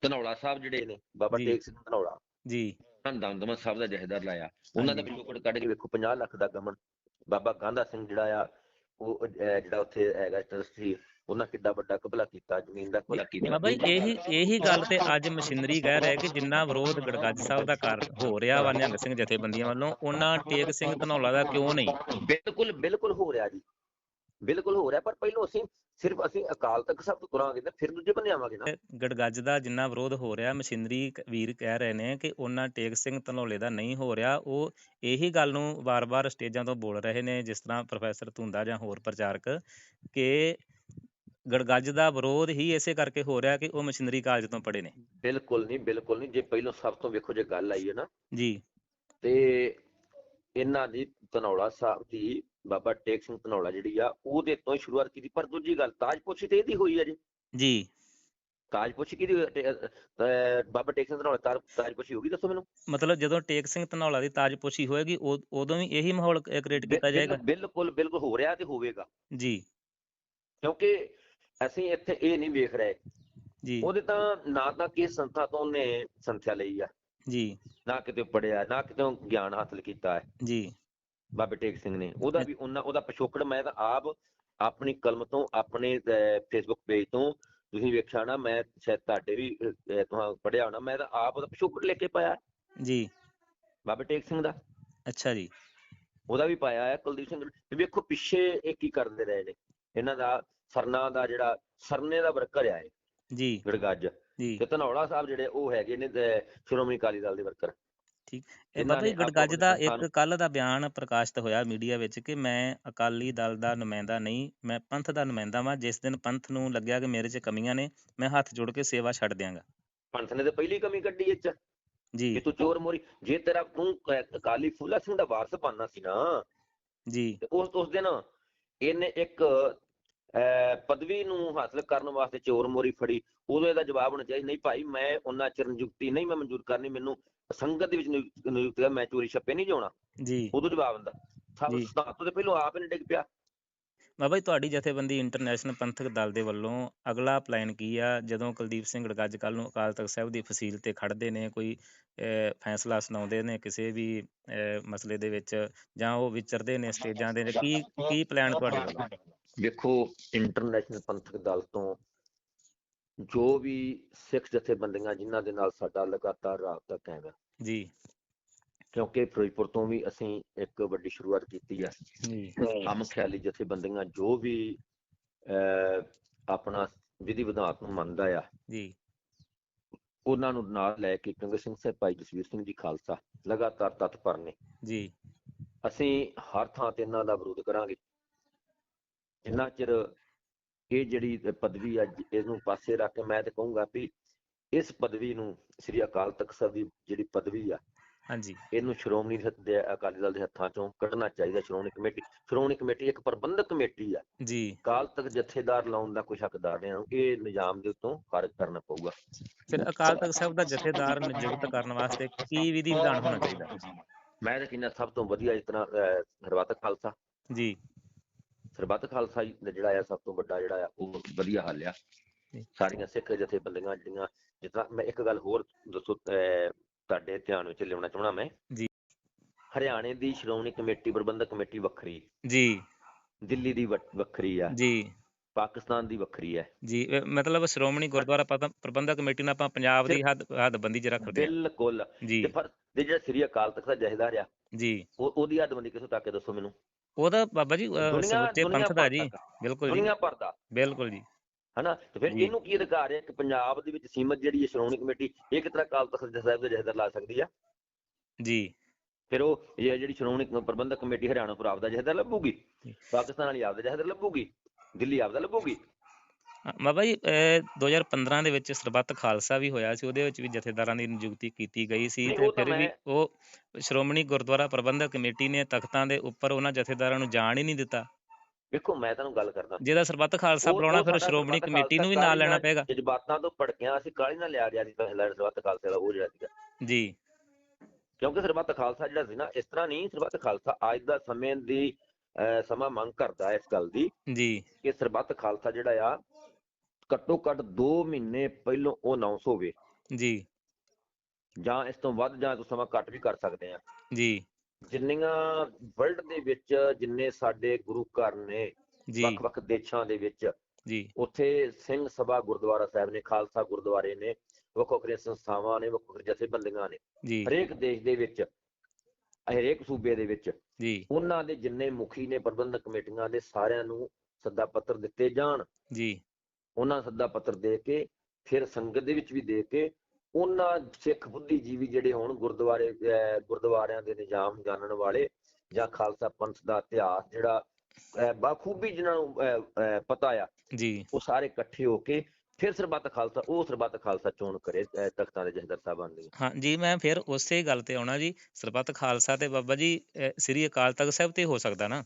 ਧਨੌਲਾ ਸਾਹਿਬ ਜਿਹੜੇ ਨੇ ਬਾਬਾ। ਟੇਕ ਸਿੰਘ ਧਨੌਲਾ। ਜੀ। ਦਮਦਮਾ ਸਾਹਿਬ ਦਾ ਜਹੇਦਾਰ ਲਾਇਆ। ਉਹਨਾਂ ਦਾ ਹਾਂਜੀ। ਪਿਛੋਕੜ ਕੱਢ ਕੇ ਵੇਖੋ 50 ਲੱਖ ਦਾ ਗਮਨ। ਬਾਬਾ ਗਾਂਧਾ ਸਿੰਘ ਜਿਹੜਾ ਆ ਉਹ ਜਿਹੜਾ ਉੱਥੇ ਹੈਗਾ ਟਰਸਟੀ ਉਹਨਾਂ ਕਿੱਡਾ ਵੱਡਾ ਕਬਲਾ ਕੀਤਾ ਜ਼ਮੀਨ ਦਾ ਕਬਲਾ ਕੀਤਾ ਬਾਬਾ ਜੀ ਇਹੀ ਇਹੀ ਗੱਲ ਤੇ ਅੱਜ ਮਸ਼ੀਨਰੀ ਕਹਿ ਰਿਹਾ ਕਿ ਜਿੰਨਾ ਵਿਰੋਧ ਗੜਗੱਜ ਸਾਹਿਬ ਦਾ ਕਰ ਹੋ ਰਿਹਾ ਵਾ ਨਿਹੰਗ ਸਿੰਘ ਜਥੇਬੰਦੀਆਂ ਵੱਲੋਂ ਉਹਨਾਂ ਟੇਕ ਸਿੰਘ ਧਨੌਲਾ ਦਾ ਕਿਉਂ ਨਹੀਂ? ਬਿਲਕੁਲ ਬਿਲਕੁਲ ਹੋ ਰਿਹਾ ਜੀ। ਬਿਲਕੁਲ ਹੋ ਰਿਹਾ ਪਰ ਪਹਿਲੋਂ ਅਸੀਂ ਸਿਰਫ ਅਸੀਂ ਅਕਾਲ ਤਖਤ ਸਾਹਿਬ ਤੋਂ ਤੁਰਾਂਗੇ ਤੇ ਫਿਰ ਦੂਜੇ ਬੰਨੇ ਆਵਾਂਗੇ ਨਾ। ਗੜਗੱਜ ਦਾ ਜਿੰਨਾ ਵਿਰੋਧ ਹੋ ਰਿਹਾ ਮਸ਼ੀਨਰੀ ਵੀਰ ਕਹਿ ਰਹੇ ਨੇ ਕਿ ਉਹਨਾਂ ਟੇਕ ਸਿੰਘ ਧਨੌਲੇ ਦਾ ਨਹੀਂ ਹੋ ਰਿਹਾ ਉਹ ਇਹੀ ਗੱਲ ਨੂੰ ਵਾਰ-ਵਾਰ ਸਟੇਜਾਂ ਤੋਂ ਬੋਲ ਰਹੇ ਨੇ ਜਿਸ ਤਰ੍ਹਾਂ ਪ੍ਰੋਫੈਸਰ ਧੁੰਦਾ ਜਾਂ ਹੋਰ ਪ੍ਰਚਾਰਕ ਕਿ ਗੜਗੱਜ ਦਾ ਵਿਰੋਧ ਹੀ ਇਸੇ ਕਰਕੇ ਹੋ ਰਿਹਾ ਕਿ ਉਹ ਮਸ਼ੀਨਰੀ ਕਾਲਜ ਤੋਂ ਪੜ੍ਹੇ ਨੇ। ਬਿਲਕੁਲ ਨਹੀਂ ਬਿਲਕੁਲ ਨਹੀਂ ਜੇ ਪਹਿਲੋਂ ਸਭ ਤੋਂ ਵੇਖੋ ਜੇ ਗੱਲ ਆਈ ਹੈ ਨਾ। ਜੀ। ਤੇ ਇਹਨਾਂ ਦੀ ਧਨੌਲਾ ਸਾਹਿਬ ਦੀ ਬਾਬਾ ਟੇਕ ਸਿੰਘ ਧਨੌਲਾ ਜਿਹੜੀ ਆ ਉਹਦੇ ਤੋਂ ਸ਼ੁਰੂਆਤ ਕੀਤੀ ਪਰ ਦੂਜੀ ਗੱਲ ਤਾਜਪੋਸ਼ੀ ਤੇ ਇਹਦੀ ਹੋਈ ਹੈ ਜੀ। ਜੀ। ਤਾਜਪੋਸ਼ੀ ਕਿਹਦੀ ਬਾਬਾ ਟੇਕ ਸਿੰਘ ਧਨੌਲਾ ਤਾਜ- ਤਾਜਪੋਸ਼ੀ ਹੋਗੀ ਦੱਸੋ ਮੈਨੂੰ? ਮਤਲਬ ਜਦੋਂ ਟੇਕ ਸਿੰਘ ਧਨੌਲਾ ਦੀ ਤਾਜਪੋਸ਼ੀ ਹੋਏਗੀ ਉਦ- ਵੀ ਇਹੀ ਮਾਹੌਲ ਕ੍ਰੀਏਟ ਕੀਤਾ ਜਾਏਗਾ? ਬਿਲਕੁਲ ਬਿਲਕੁਲ ਹੋ ਰਿਹਾ ਤੇ ਹੋਵੇਗਾ। ਜੀ। ਕਿਉਂਕਿ ਅਸੀਂ ਇੱਥੇ ਇਹ ਨਹੀਂ ਵੇਖ ਰਹੇ। ਜੀ। ਉਹਦੇ ਤਾਂ ਨਾ ਤਾਂ ਕਿਸ ਸੰਸਥਾ ਤੋਂ ਉਹਨੇ ਸੰਥਿਆ ਲਈ ਆ। ਜੀ। ਨਾ ਕਿਤੇ ਪੜਿਆ ਨਾ ਕਿਤੇ ਗਿਆਨ ਹਾਸਲ ਕੀਤਾ ਹੈ। ਜੀ। ਬਾਬੇ ਟੇਕ ਸਿੰਘ ਨੇ। ਉਹਦਾ ਵੀ ਉਹਨਾਂ ਉਹਦਾ ਪਿਛੋਕੜ ਮੈਂ ਤਾਂ ਆਪ ਆਪਣੀ ਕਲਮ ਤੋਂ ਆਪਣੇ ਫੇਸਬੁੱਕ ਪੇਜ ਤੋਂ ਤੁਸੀਂ ਵੇਖਿਆ ਨਾ ਮੈਂ ਸ਼ਾਇਦ ਤੁਹਾਡੇ ਵੀ ਤੁਹਾਂ ਪੜਿਆ ਹੋਣਾ ਮੈਂ ਤਾਂ ਆਪ ਉਹਦਾ ਪਿਛੋਕੜ ਲਿਖ ਕੇ ਪਾਇਆ। ਜੀ। ਬਾਬੇ ਟੇਕ ਸਿੰਘ ਦਾ। ਅੱਛਾ ਜੀ। ਉਹਦਾ ਵੀ ਪਾਇਆ ਹੈ ਕੁਲਦੀਪ ਸਿੰਘ ਵੇਖੋ ਪਿੱਛੇ ਇਹ ਕੀ ਕਰਦੇ ਰਹੇ ਨੇ। ਇਹਨਾਂ ਦਾ ਸਰਨਾ ਦਾ ਜਿਹੜਾ ਸਰਨੇ ਦਾ ਵਰਕਰ ਆ ਇਹ। ਜੀ। ਗੜਗੱਜ। ਜੀ। ਤੇ ਧਨੌਲਾ ਸਾਹਿਬ ਜਿਹੜੇ ਉਹ ਹੈਗੇ ਨੇ ਸ਼੍ਰੋਮਣੀ ਅਕਾਲੀ ਦਲ ਦੇ ਵਰਕਰ। ਇਹ ਜੀ ਨੇ ਆਪੋ ਗੜਗੱਜ ਦਾ ਇੱਕ ਕੱਲ ਦਾ ਬਿਆਨ ਪ੍ਰਕਾਸ਼ਿਤ ਹੋਇਆ ਮੀਡੀਆ ਵਿੱਚ ਕਿ ਮੈਂ ਅਕਾਲੀ ਦਲ ਦਾ ਨੁਮਾਇੰਦਾ ਨਹੀਂ ਮੈਂ ਪੰਥ ਦਾ ਨੁਮਾਇੰਦਾ ਵਾਂ। ਜਿਸ ਦਿਨ ਪੰਥ ਨੂੰ ਲੱਗਿਆ ਕਿ ਮੇਰੇ 'ਚ ਕਮੀਆਂ ਨੇ ਮੈਂ ਹੱਥ ਜੋੜ ਕੇ ਸੇਵਾ ਛੱਡ ਦਿਆਂਗਾ। ਪੰਥ ਨੇ ਤੇ ਪਹਿਲੀ ਕਮੀ ਕੱਢੀ ਇਹ ਚ। ਜੀ। ਕਿ ਤੂੰ ਚੋਰ ਮੋਰੀ ਜੇ ਤੇਰਾ ਤੂੰ ਅਕਾਲੀ ਫੂਲਾ ਸਿੰਘ ਦਾ ਵਾਰਸ ਬਣਨਾ ਸੀ ਨਾ ਜੀ। ਉਸ ਉਸ ਦਿਨ ਇਹਨੇ ਇੱਕ ਪਦਵੀ ਨੂੰ ਹਾਸਲ ਕਰਨ ਵਾਸਤੇ ਚੋਰ ਮੋਰੀ ਫੜੀ ਉਦੋਂ ਇਹਦਾ ਜਵਾਬ ਹੋਣਾ ਚਾਹੀਦਾ ਨਹੀਂ ਭਾਈ ਮੈਂ ਉਹਨਾਂ ਚਿਰ ਨਿਯੁਕਤੀ ਨਹੀਂ ਮੈਂ ਮਨਜ਼ੂਰ ਕਰਨੀ ਮੈਨੂੰ ਸੰਗਤ ਦੇ ਵਿੱਚ ਨਿਯੁਕ- ਨਿਯੁਕਤੀ ਹੈ ਮੈਂ ਚੋਰੀ ਛੱਪੇ ਨਹੀਂ ਜਾਣਾ ਜੀ। ਉਦੋਂ ਜਵਾਬ ਹੁੰਦਾ। ਸਭ। ਸਤਾਤ ਤੋਂ ਪਹਿਲਾਂ ਆਪ ਇਹਨੇ ਡਿੱਗ ਪਿਆ। ਬਾਬਾ ਜੀ ਤੁਹਾਡੀ ਜਥੇਬੰਦੀ ਇੰਟਰਨੈਸ਼ਨਲ ਪੰਥਕ ਦਲ ਦੇ ਵੱਲੋਂ ਅਗਲਾ ਪਲਾਨ ਕੀ ਆ? ਜਦੋਂ ਕੁਲਦੀਪ ਸਿੰਘ ਗੜਗੱਜ ਕੱਲ ਨੂੰ ਅਕਾਲ ਤਖਤ ਸਾਹਿਬ ਦੀ ਫਸੀਲ ਤੇ ਖੜਦੇ ਨੇ ਕੋਈ ਫੈਸਲਾ ਸੁਣਾਉਂਦੇ ਨੇ ਕਿਸੇ ਵੀ ਮਸਲੇ ਦੇ ਵਿੱਚ ਜਾਂ ਉਹ ਵਿਚਰਦੇ ਨੇ ਸਟੇਜਾਂ ਦੇ ਕੀ ਕੀ ਪਲਾਨ ਤੁਹਾਡੇ ਵੱਲੋਂ? ਵੇਖੋ ਇੰਟਰਨੈਸ਼ਨਲ ਪੰਥਕ ਦਲ ਤੋਂ ਜੋ ਵੀ ਸਿੱਖ ਜਥੇਬੰਦੀਆਂ ਜਿਨ੍ਹਾਂ ਦੇ ਨਾਲ ਸਾਡਾ ਲਗਾਤਾਰ ਰਾਬਤਾ ਕਾਇਮ ਹੈ। ਜੀ। ਕਿਉਂਕਿ ਫਿਰੋਜ਼ਪੁਰ ਤੋਂ ਵੀ ਅਸੀਂ ਇੱਕ ਵੱਡੀ ਸ਼ੁਰੂਆਤ ਕੀਤੀ ਹੈ ਜੀ। ਅਮ ਖਿਆਲੀ ਜਥੇਬੰਦੀਆਂ ਜੋ ਵੀ ਆਪਣਾ ਵਿਧੀ ਵਿਧਾਨ ਨੂੰ ਮੰਨਦਾ ਆ ਜੀ। ਉਹਨਾਂ ਨੂੰ ਨਾਲ ਲੈ ਕੇ ਕਿਉਂਕਿ ਸਿੰਘ ਸਾਹਿਬ ਭਾਈ ਜਸਵੀਰ ਸਿੰਘ ਜੀ ਖਾਲਸਾ ਲਗਾਤਾਰ ਤਤਪਰ ਨੇ। ਜੀ। ਅਸੀਂ ਹਰ ਥਾਂ ਤੇ ਇਹਨਾਂ ਦਾ ਵਿਰੋਧ ਕਰਾਂਗੇ। ਜਿੰਨਾ ਚਿਰ ਇਹ ਜਿਹੜੀ ਪਦਵੀ ਆ ਜ- ਇਹਨੂੰ ਪਾਸੇ ਰੱਖ ਕੇ ਮੈਂ ਤੇ ਕਹੂੰਗਾ ਵੀ ਇਸ ਪਦਵੀ ਨੂੰ ਸ੍ਰੀ ਅਕਾਲ ਤਖਤ ਸਾਹਿਬ ਦੀ ਜਿਹੜੀ ਪਦਵੀ ਆ ਹਾਂਜੀ। ਇਹਨੂੰ ਸ਼੍ਰੋਮਣੀ ਅਕਾਲੀ ਦਲ ਦੇ ਹੱਥਾਂ ਚੋਂ ਕੱਢਣਾ ਚਾਹੀਦਾ ਸ਼੍ਰੋਮਣੀ ਕਮੇਟੀ। ਸ਼੍ਰੋਮਣੀ ਕਮੇਟੀ ਇੱਕ ਪ੍ਰਬੰਧਕ ਕਮੇਟੀ ਆ। ਜੀ। ਅਕਾਲ ਤਖਤ ਜਥੇਦਾਰ ਲਾਉਣ ਦਾ ਕੋਈ ਹੱਕਦਾਰ ਨਹੀਂ। ਇਹ ਨਿਜ਼ਾਮ ਦੇ ਉੱਤੋਂ ਖਾਰਜ ਕਰਨਾ ਪਊਗਾ। ਫਿਰ ਅਕਾਲ ਤਖਤ ਸਾਹਿਬ ਦਾ ਜਥੇਦਾਰ ਨਿਯੁਕਤ ਕਰਨ ਵਾਸਤੇ ਕੀ ਵਿਧੀ ਵਿਧਾਨ ਹੋਣਾ ਚਾਹੀਦਾ? ਮੈਂ ਤਾਂ ਕਹਿੰਦਾ ਸਭ ਤੋਂ ਵਧੀਆ ਇਸ ਤਰ੍ਹਾਂ ਸਰਬੱਤ ਖਾਲਸਾ। ਜੀ। ਸਰਬੱਤ ਖਾਲਸਾ ਦਾ ਜਿਹੜਾ ਆ ਸਭ ਤੋਂ ਵੱਡਾ ਜਿਹੜਾ ਆ ਉਹ ਵਧੀਆ ਹੱਲ ਆ। ਸਾਰੀਆਂ ਸਿੱਖ ਜਥੇਬੰਦੀਆਂ ਜਿਹੜੀਆਂ ਜਿੱਦਾਂ ਮੈਂ ਇੱਕ ਗੱਲ ਹੋਰ ਦੱਸੋ ਤੁਹਾਡੇ ਧਿਆਨ ਵਿੱਚ ਲਿਆਉਣਾ ਚਾਹਣਾ ਮੈਂ? ਜੀ। ਹਰਿਆਣੇ ਦੀ ਸ਼੍ਰੋਮਣੀ ਕਮੇਟੀ ਪ੍ਰਬੰਧਕ ਕਮੇਟੀ ਵੱਖਰੀ। ਜੀ। ਦਿੱਲੀ ਦੀ ਵੱਖਰੀ ਆ। ਜੀ। ਪਾਕਿਸਤਾਨ ਦੀ ਵੱਖਰੀ ਹੈ ਜੀ ਮਤਲਬ ਸ਼੍ਰੋਮਣੀ ਗੁਰਦੁਆਰਾ ਪ੍ਰਬੰ- ਪ੍ਰਬੰਧਕ ਕਮੇਟੀ ਨੂੰ ਆਪਾਂ ਪੰਜਾਬ ਦੀ ਹੱਦ ਹੱਦਬੰਦੀ 'ਚ ਰੱਖਦੇ ਹਾਂ ਬਿਲਕੁਲ। ਜੀ। ਤੇ ਜਿਹੜਾ ਸ੍ਰੀ ਅਕਾਲ ਤਖਤ ਦਾ ਜਥੇਦਾਰ ਆ ਜੀ। ਉਹ ਉਹਦੀ ਹੱਦਬੰਦੀ ਕਿਥੋਂ ਤੱਕ ਦੱਸੋ ਮੈਨੂੰ? ਉਹਦਾ ਬਾਬਾ ਜੀ ਦੁਨੀਆ ਪੰਥ ਦਾ ਜੀ। ਬਿਲਕੁਲ ਜੀ। ਦੁਨੀਆ ਭਰ ਦਾ। ਬਿਲਕੁਲ ਜੀ। ਹਨਾ? ਤੇ ਫਿਰ। ਇਹਨੂੰ ਕੀ ਅਧਿਕਾਰ ਹੈ? ਕਿ ਪੰਜਾਬ ਦੇ ਵਿੱਚ ਸੀਮਤ ਜਿਹੜੀ ਹੈ ਸ਼੍ਰੋਮਣੀ ਕਮੇਟੀ ਇਹ ਕਿਸ ਤਰ੍ਹਾਂ ਅਕਾਲ ਤਖਤ ਸਾਹਿਬ ਦੇ ਜਥੇਦਾਰ ਲਾ ਸਕਦੀ ਆ? ਜੀ। ਫਿਰ ਉਹ ਇਹ ਜਿਹੜੀ ਸ਼੍ਰੋਮਣੀ ਪ੍ਰਬੰਧਕ ਕਮੇਟੀ ਹਰਿਆਣਾ ਪੁਰ ਆਪਦਾ ਜਥੇਦਾਰ ਲੱਭੂਗੀ। ਪਾਕਿਸਤਾਨ ਵਾਲੀ ਆਪਦਾ ਜਥੇਦਾਰ ਲੱਭੂਗੀ? ਦਿੱਲੀ ਆਪਦਾ ਲੱਭੂਗੀ? ਬਾਬਾ ਜੀ ਅਹ 2015 ਦੇ ਵਿੱਚ ਸਰਬੱਤ ਖਾਲਸਾ ਵੀ ਹੋਇਆ ਸੀ ਉਹਦੇ ਵਿੱਚ ਵੀ ਜਥੇਦਾਰਾਂ ਦੀ ਨਿਯੁਕਤੀ ਕੀਤੀ ਗਈ ਸੀ ਨਹੀਂ, ਤੇ ਉਹ ਤਾਂ ਫਿਰ ਵੀ ਮੈਂ- ਉਹ ਸ਼੍ਰੋਮਣੀ ਗੁਰਦੁਆਰਾ ਪ੍ਰਬੰਧਕ ਕਮੇਟੀ ਨੇ ਤਖਤਾਂ ਦੇ ਉੱਪਰ ਉਹਨਾਂ ਜਥੇਦਾਰਾਂ ਨੂੰ ਜਾਣ ਹੀ ਨਹੀਂ ਦਿੱਤਾ। ਵੇਖੋ ਮੈਂ ਤੁਹਾਨੂੰ ਗੱਲ ਕਰਦਾ। ਜਿਹਦਾ ਸਰਬੱਤ ਖਾਲਸਾ ਉਹ- ਬੁਲਾਉਣਾ ਉਹ ਫਿਰ ਸਾਡਾ ਸ਼੍ਰੋਮਣੀ ਸਰਬੱਤ ਕਮੇਟੀ ਨੂੰ ਵੀ ਖਾਲਸਾ ਨਾਲ ਲੈਣਾ ਕਾਲੀ ਪਏਗਾ। ਜਜ਼ਬਾਤਾਂ ਤੋਂ ਭੜਕਿਆ ਅਸੀਂ ਕਾਲੀ ਨਾਲ ਲਿਆ ਗਿਆ ਸੀ ਪਹਿਲਾ ਸਰਬੱਤ ਖਾਲਸੇ ਦਾ ਉਹ ਜਿਹੜਾ ਸੀਗਾ। ਜੀ। ਕਿਉਂਕਿ ਸਰਬੱਤ ਖਾਲਸਾ ਜਿਹੜਾ ਸੀ ਨਾ ਇਸ ਤਰ੍ਹਾਂ ਨਹੀਂ ਸਰਬੱਤ ਖਾਲਸਾ ਅੱਜ ਦਾ ਸਮੇਂ ਦੀ ਅਹ, ਸਮਾਂ ਮੰਗ ਕਰਦਾ ਹੈ ਇਸ ਗੱਲ ਦੀ ਜੀ। ਕਿ ਸਰਬੱਤ ਖਾਲਸਾ ਜਿਹੜਾ ਆ ਘੱਟੋ ਘੱਟ 2 ਮਹੀਨੇ ਪਹਿਲਾਂ ਉਹ ਅਨਾਉਂਸ ਹੋਵੇ। ਜੀ। ਜਾਂ ਇਸ ਤੋਂ ਵੱਧ ਜਾਂ ਤੋਂ ਸਮਾਂ ਘੱਟ ਵੀ ਕਰ ਸਕਦੇ ਆ ਜੀ। ਜਿੰਨੀਆਂ ਵਰਲਡ ਦੇ ਵਿੱਚ ਜਿੰਨੇ ਸਾਡੇ ਗੁਰੂ ਘਰ ਨੇ ਵੱਖ-ਵੱਖ ਦੇਸ਼ਾਂ ਦੇ ਵਿੱਚ ਜੀ। ਉੱਥੇ ਸਿੰਘ ਸਭਾ ਗੁਰਦੁਆਰਾ ਸਾਹਿਬ ਨੇ ਖਾਲਸਾ ਗੁਰਦੁਆਰੇ ਨੇ ਵੱਖੋ ਵੱਖਰੀਆਂ ਸੰਸਥਾਵਾਂ ਨੇ ਵੱਖੋ ਵੱਖਰੇ ਜਥੇਬੰਦੀਆਂ ਨੇ ਹਰੇਕ ਦੇਸ਼ ਦੇ ਵਿੱਚ ਹਰੇਕ ਸੂਬੇ ਦੇ ਵਿੱਚ ਜੀ। ਉਹਨਾਂ ਦੇ ਜਿੰਨੇ ਮੁਖੀ ਨੇ ਪ੍ਰਬੰਧਕ ਕਮੇਟੀਆਂ ਦੇ ਸਾਰਿਆਂ ਨੂੰ ਸੱਦਾ ਪੱਤਰ ਦਿੱਤੇ ਜਾਣ। ਜੀ। ਉਹਨਾਂ ਸੱਦਾ ਪੱਤਰ ਦੇ ਕੇ ਫਿਰ ਸੰਗਤ ਦੇ ਵਿੱਚ ਵੀ ਦੇ ਕੇ ਉਹਨਾਂ ਸਿੱਖ ਬੁੱਧੀਜੀਵੀ ਜਿਹੜੇ ਹੋਣ ਗੁਰਦੁਆਰੇ ਗੁਰਦੁਆਰਿਆਂ ਦੇ ਨਿਜ਼ਾਮ ਜਾਣਨ ਵਾਲੇ ਜਾਂ ਖਾਲਸਾ ਪੰਥ ਦਾ ਇਤਿਹਾਸ ਜਿਹੜਾ ਬਾਖੂਬੀ ਜਿਨ੍ਹਾਂ ਨੂੰ ਪਤਾ ਆ ਜੀ। ਉਹ ਸਾਰੇ ਇਕੱਠੇ ਹੋ ਕੇ ਫਿਰ ਸਰਬੱਤ ਖਾਲਸਾ ਉਹ ਸਰਬੱਤ ਖਾਲਸਾ ਚੋਣ ਕਰੇ ਤਖਤਾਂ ਦੇ ਜਥੇਦਾਰ ਸਾਹਿਬਾਨ ਦੀ। ਹਾਂ ਜੀ ਮੈਂ ਫਿਰ ਉਸੇ ਗੱਲ ਤੇ ਆਉਣਾ ਜੀ ਸਰਬੱਤ ਖਾਲਸਾ ਤੇ ਬਾਬਾ ਜੀ ਸ੍ਰੀ ਅਕਾਲ ਤਖਤ ਸਾਹਿਬ ਤੇ ਹੋ ਸਕਦਾ ਨਾ?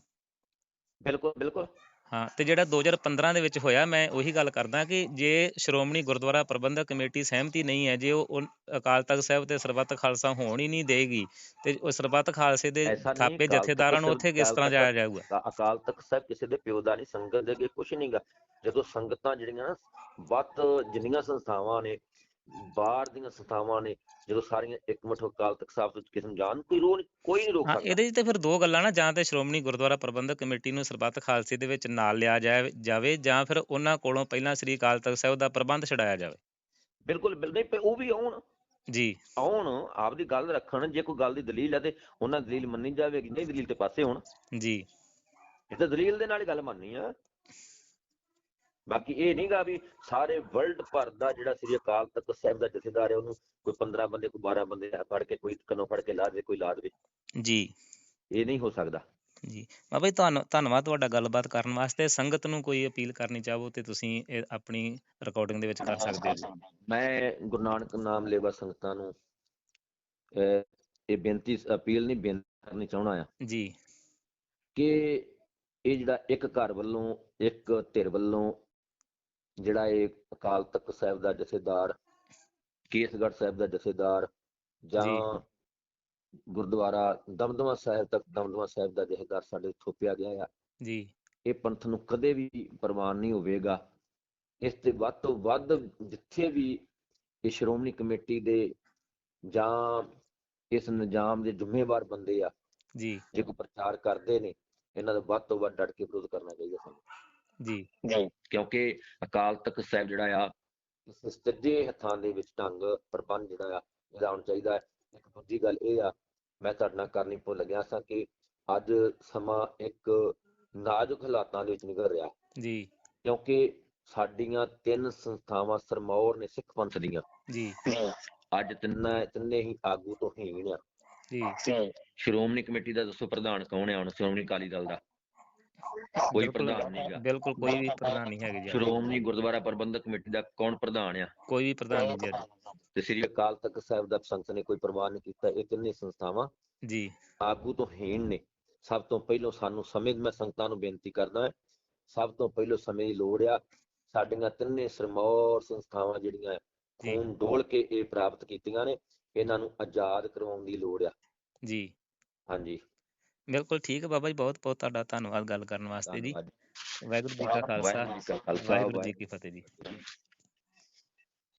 ਬਿਲਕੁਲ ਬਿਲਕੁਲ। ਹਾਂ ਤੇ ਜਿਹੜਾ 2015 ਦੇ ਵਿੱਚ ਹੋਇਆ ਮੈਂ ਉਹੀ ਗੱਲ ਕਰਦਾ ਕਿ ਜੇ ਸ਼੍ਰੋਮਣੀ ਗੁਰਦੁਆਰਾ ਪ੍ਰਬੰਧਕ ਕਮੇਟੀ ਸਹਿਮਤੀ ਨਹੀਂ ਹੈ ਜੇ ਉਹ ਅਕਾਲ ਤਖਤ ਸਾਹਿਬ ਤੇ ਸਰਬੱਤ ਖਾਲਸਾ ਹੋਣ ਹੀ ਨਹੀਂ ਦੇਗੀ ਤੇ ਉਹ ਸਰਬੱਤ ਖਾਲਸੇ ਦੇ ਥਾਪੇ ਜਥੇਦਾਰਾਂ ਨੂੰ ਉੱਥੇ ਕਿਸ ਤਰ੍ਹਾਂ ਜਾਇਆ ਜਾਊਗਾ? ਅਕਾ- ਅਕਾਲ ਤਖਤ ਸਾਹਿਬ ਕਿਸੇ ਦੇ ਪਿਓ ਦਾ ਨਹੀਂ ਸੰਗਤ ਦੇ ਅੱਗੇ ਕੁਝ ਨਹੀਂਗਾ ਜਦੋਂ ਸੰਗਤਾਂ ਜਿਹੜੀਆਂ ਨਾ ਵੱਧ ਜਿੰਨੀਆਂ ਸੰਸਥਾਵਾਂ ਨੇ ਬਾਹਰ ਦੀਆਂ ਸੰਸਥਾਵਾਂ ਨੇ ਜਦੋਂ ਸਾਰੀਆਂ ਇੱਕਮਠ ਅਕਾਲ ਤਖਤ ਸਾਹਿਬ ਤੋਂ ਕਿਸੇ ਨੂੰ ਜਾਣ ਕੋਈ ਰੋ ਕੋਈ ਨਹੀਂ ਰੋਕ ਹਾਂ ਸਕਦਾ। ਇਹਦੇ 'ਚ ਤੇ ਫਿਰ ਦੋ ਗੱਲਾਂ ਨਾ ਜਾਂ ਤੇ ਸ਼੍ਰੋਮਣੀ ਗੁਰਦੁਆਰਾ ਪ੍ਰਬੰਧਕ ਕਮੇਟੀ ਨੂੰ ਸਰਬੱਤ ਖਾਲਸੇ ਦੇ ਵਿੱਚ ਨਾਲ ਲਿਆ ਜਾਵੇ ਜਾਂ ਫਿਰ ਉਹਨਾਂ ਕੋਲੋਂ ਪਹਿਲਾਂ ਸ੍ਰੀ ਅਕਾਲ ਤਖਤ ਸਾਹਿਬ ਦਾ ਪ੍ਰਬੰਧ ਛਡਾਇਆ ਜਾਵੇ। ਬਿਲਕੁਲ ਬਿਲ ਨਹੀਂ ਪ- ਉਹ ਵੀ ਆਉਣ। ਜੀ। ਆਉਣ ਆਪਦੀ ਗੱਲ ਰੱਖਣ ਜੇ ਕੋਈ ਗੱਲ ਦੀ ਦਲੀਲ ਹੈ ਤੇ ਉਹਨਾਂ ਦਲੀਲ ਮੰਨੀ ਜਾਵੇਗੀ ਨਹੀਂ ਦਲੀਲ ਤੇ ਪਾਸੇ ਹੋਣ। ਜੀ। ਇਹ ਤਾਂ ਦਲੀਲ ਦੇ ਨਾਲ ਹੀ ਗੱਲ ਮੰਨਣੀ ਆ। ਬਾਕੀ ਇਹ ਨਹੀਂਗਾ ਵੀ ਸਾਰੇ ਵਰਲਡ ਭਰ ਦਾ ਜਿਹੜਾ ਸ੍ਰੀ ਅਕਾਲ ਤਖਤ ਸਾਹਿਬ ਦਾ ਜਥੇਦਾਰ ਹੈ ਉਹਨੂੰ ਕੋਈ 15 ਬੰਦੇ ਕੋਈ 12 ਬੰਦੇ ਫੜ ਕੇ ਕੋਈ ਕੰਨੋਂ ਫੜ ਕੇ ਲਾ ਦੇ ਕੋਈ ਲਾ ਦੇਵੇ। ਜੀ। ਇਹ ਨਹੀਂ ਹੋ ਸਕਦਾ। ਜੀ। ਬਾਬਾ ਜੀ ਤੁਹਾਨੂੰ ਧੰਨਵਾਦ ਤੁਹਾਡਾ ਗੱਲਬਾਤ ਕਰਨ ਵਾਸਤੇ। ਸੰਗਤ ਨੂੰ ਕੋਈ ਅਪੀਲ ਕਰਨੀ ਚਾਹੋ ਤੇ ਤੁਸੀਂ ਇਹ ਆਪਣੀ ਰਿਕਾਰਡਿੰਗ ਦੇ ਵਿੱਚ ਕਰ ਸਕਦੇ ਹੋ ਮੈਂ ਗੁਰੂ ਨਾਨਕ ਨਾਮ ਲੇਵਾ ਸੰਗਤਾਂ ਨੂੰ ਇਹ ਬੇਨਤੀ ਅਪੀਲ ਨਹੀਂ ਬੇਨਤੀ ਕਰਨੀ ਚਾਹਣਾ ਆ। ਜੀ। ਕਿ ਇਹ ਜਿਹੜਾ ਇੱਕ ਘਰ ਵੱਲੋਂ ਇੱਕ ਧਿਰ ਵੱਲੋਂ ਜਿਹੜਾ ਇਹ ਅਕਾਲ ਤਖਤ ਸਾਹਿਬ ਦਾ ਜਥੇਦਾਰ ਕੇਸਗੜ੍ਹ ਸਾਹਿਬ ਦਾ ਜਥੇਦਾਰ ਜਾਂ ਗੁਰਦੁਆਰਾ ਦਮਦਮਾ ਸਾਹਿਬ ਤੱਕ ਦਮਦਮਾ ਸਾਹਿਬ ਦਾ ਜਥੇਦਾਰ ਸਾਡੇ ਥੋਪਿਆ ਗਿਆ ਆ। ਜੀ। ਇਹ ਪੰਥ ਨੂੰ ਕਦੇ ਵੀ ਪ੍ਰਵਾਨ ਨਹੀਂ ਹੋਵੇਗਾ। ਇਸ ਤੇ ਵੱਧ ਤੋਂ ਵੱਧ ਜਿੱਥੇ ਵੀ ਇਹ ਸ਼੍ਰੋਮਣੀ ਕਮੇਟੀ ਦੇ ਜਾਂ ਇਸ ਨਿਜ਼ਾਮ ਦੇ ਜ਼ਿੰਮੇਵਾਰ ਬੰਦੇ ਆ ਜੀ। ਜੇ ਕੋਈ ਪ੍ਰਚਾਰ ਕਰਦੇ ਨੇ ਇਹਨਾਂ ਦਾ ਵੱਧ ਤੋਂ ਵੱਧ ਡਟ ਕੇ ਵਿਰੋਧ ਕਰਨਾ ਚਾਹੀਦਾ ਸਾਨੂੰ। ਜੀ। ਕਿਉਂਕਿ ਅਕਾਲ ਤਖਤ ਸਾਹਿਬ ਜਿਹੜਾ ਆ ਸੱਜੇ ਹੱਥਾਂ ਦੇ ਵਿੱਚ ਢੰਗ ਪ੍ਰਬੰਧ ਜਿਹੜਾ ਆ ਇਹਦਾ ਹੋਣਾ ਚਾਹੀਦਾ ਹੈ। ਇੱਕ ਦੂਜੀ ਗੱਲ ਇਹ ਆ ਮੈਂ ਤੁਹਾਡੇ ਨਾਲ ਕਰਨੀ ਭੁੱਲ ਗਿਆ ਸਾਂ ਕਿ ਅੱਜ ਸਮਾਂ ਇੱਕ ਨਾਜ਼ੁਕ ਹਾਲਾਤਾਂ ਦੇ ਵਿੱਚ ਨਿਕਲ ਰਿਹਾ। ਜੀ। ਕਿਉਂਕਿ ਸਾਡੀਆਂ ਤਿੰਨ ਸੰਸਥਾਵਾਂ ਸਰਮੌਰ ਨੇ ਸਿੱਖ ਪੰਥ ਦੀਆਂ। ਜੀ। ਅੱਜ ਤਿੰਨਾਂ ਤਿੰਨੇ ਹੀ ਆਗੂ ਤੋਂ ਹੀਣ ਆ। ਜੀ। ਸ਼੍ਰੋਮਣੀ ਕਮੇਟੀ ਦਾ ਦੱਸੋ ਪ੍ਰਧਾਨ ਕੌਣ ਹੈ ਹੁਣ? ਸ਼੍ਰੋਮਣੀ ਅਕਾਲੀ ਦਲ ਦਾ। ਕੋਈ ਪ੍ਰਧਾਨ ਨਹੀਂਗਾ ਬਿਲਕੁਲ ਕੋਈ ਵੀ ਪ੍ਰਧਾਨ ਨਹੀਂ ਹੈਗੇ ਜੀ। ਸ਼੍ਰੋਮਣੀ ਗੁਰਦੁਆਰਾ ਪ੍ਰਬੰਧਕ ਕਮੇਟੀ ਦਾ ਕੌਣ ਪ੍ਰਧਾਨ ਆ? ਕੋਈ ਵੀ ਪ੍ਰਧਾਨ ਨਹੀਂ ਜੀ। ਤੇ ਸ੍ਰੀ ਅਕਾਲ ਤਖਤ ਸਾਹਿਬ ਦਾ ਸੰਗਤ ਨੇ ਕੋਈ ਪ੍ਰਵਾਹ ਨਹੀਂ ਕੀਤਾ ਇਹ ਤਿੰਨੇ ਸੰਸਥਾਵਾਂ? ਜੀ। ਆਗੂ ਤੋਂ ਹੀਣ ਨੇ। ਸਭ ਤੋਂ ਪਹਿਲਾਂ ਸਾਨੂੰ ਸਮੇਂ ਦੀ ਮੈਂ ਸੰਗਤਾਂ ਨੂੰ ਬੇਨਤੀ ਕਰਦਾ ਹਾਂ। ਸਭ ਤੋਂ ਪਹਿਲਾਂ ਸਮੇਂ ਦੀ ਲੋੜ ਆ। ਸਾਡੀਆਂ ਤਿੰਨੇ ਸਰਮੌਰ ਸੰਸਥਾਵਾਂ ਜਿਹੜੀਆਂ ਖੂਨ ਡੋਲ ਕੇ ਇਹ ਪ੍ਰਾਪਤ ਕੀਤੀਆਂ ਨੇ ਇਹਨਾਂ ਨੂੰ ਆਜ਼ਾਦ ਕਰਵਾਉਣ ਦੀ ਲੋੜ ਆ। ਜੀ। ਹਾਂਜੀ। ਬਿਲਕੁਲ ਠੀਕ ਹੈ ਬਾਬਾ ਜੀ ਬਹੁਤ ਬਹੁਤ ਤੁਹਾਡਾ ਧੰਨਵਾਦ ਗੱਲ ਕਰਨ ਵਾਸਤੇ ਜੀ। ਧੰਨਵਾਦ ਵਾਹਿਗੁਰੂ ਜੀ ਕਾ ਖਾਲਸਾ ਵਾਹਿਗੁਰੂ ਜੀ ਕਾ ਖਾਲਸਾ ਵਾਹਿਗੁਰੂ ਜੀ ਕੀ ਫਤਿਹ ਜੀ।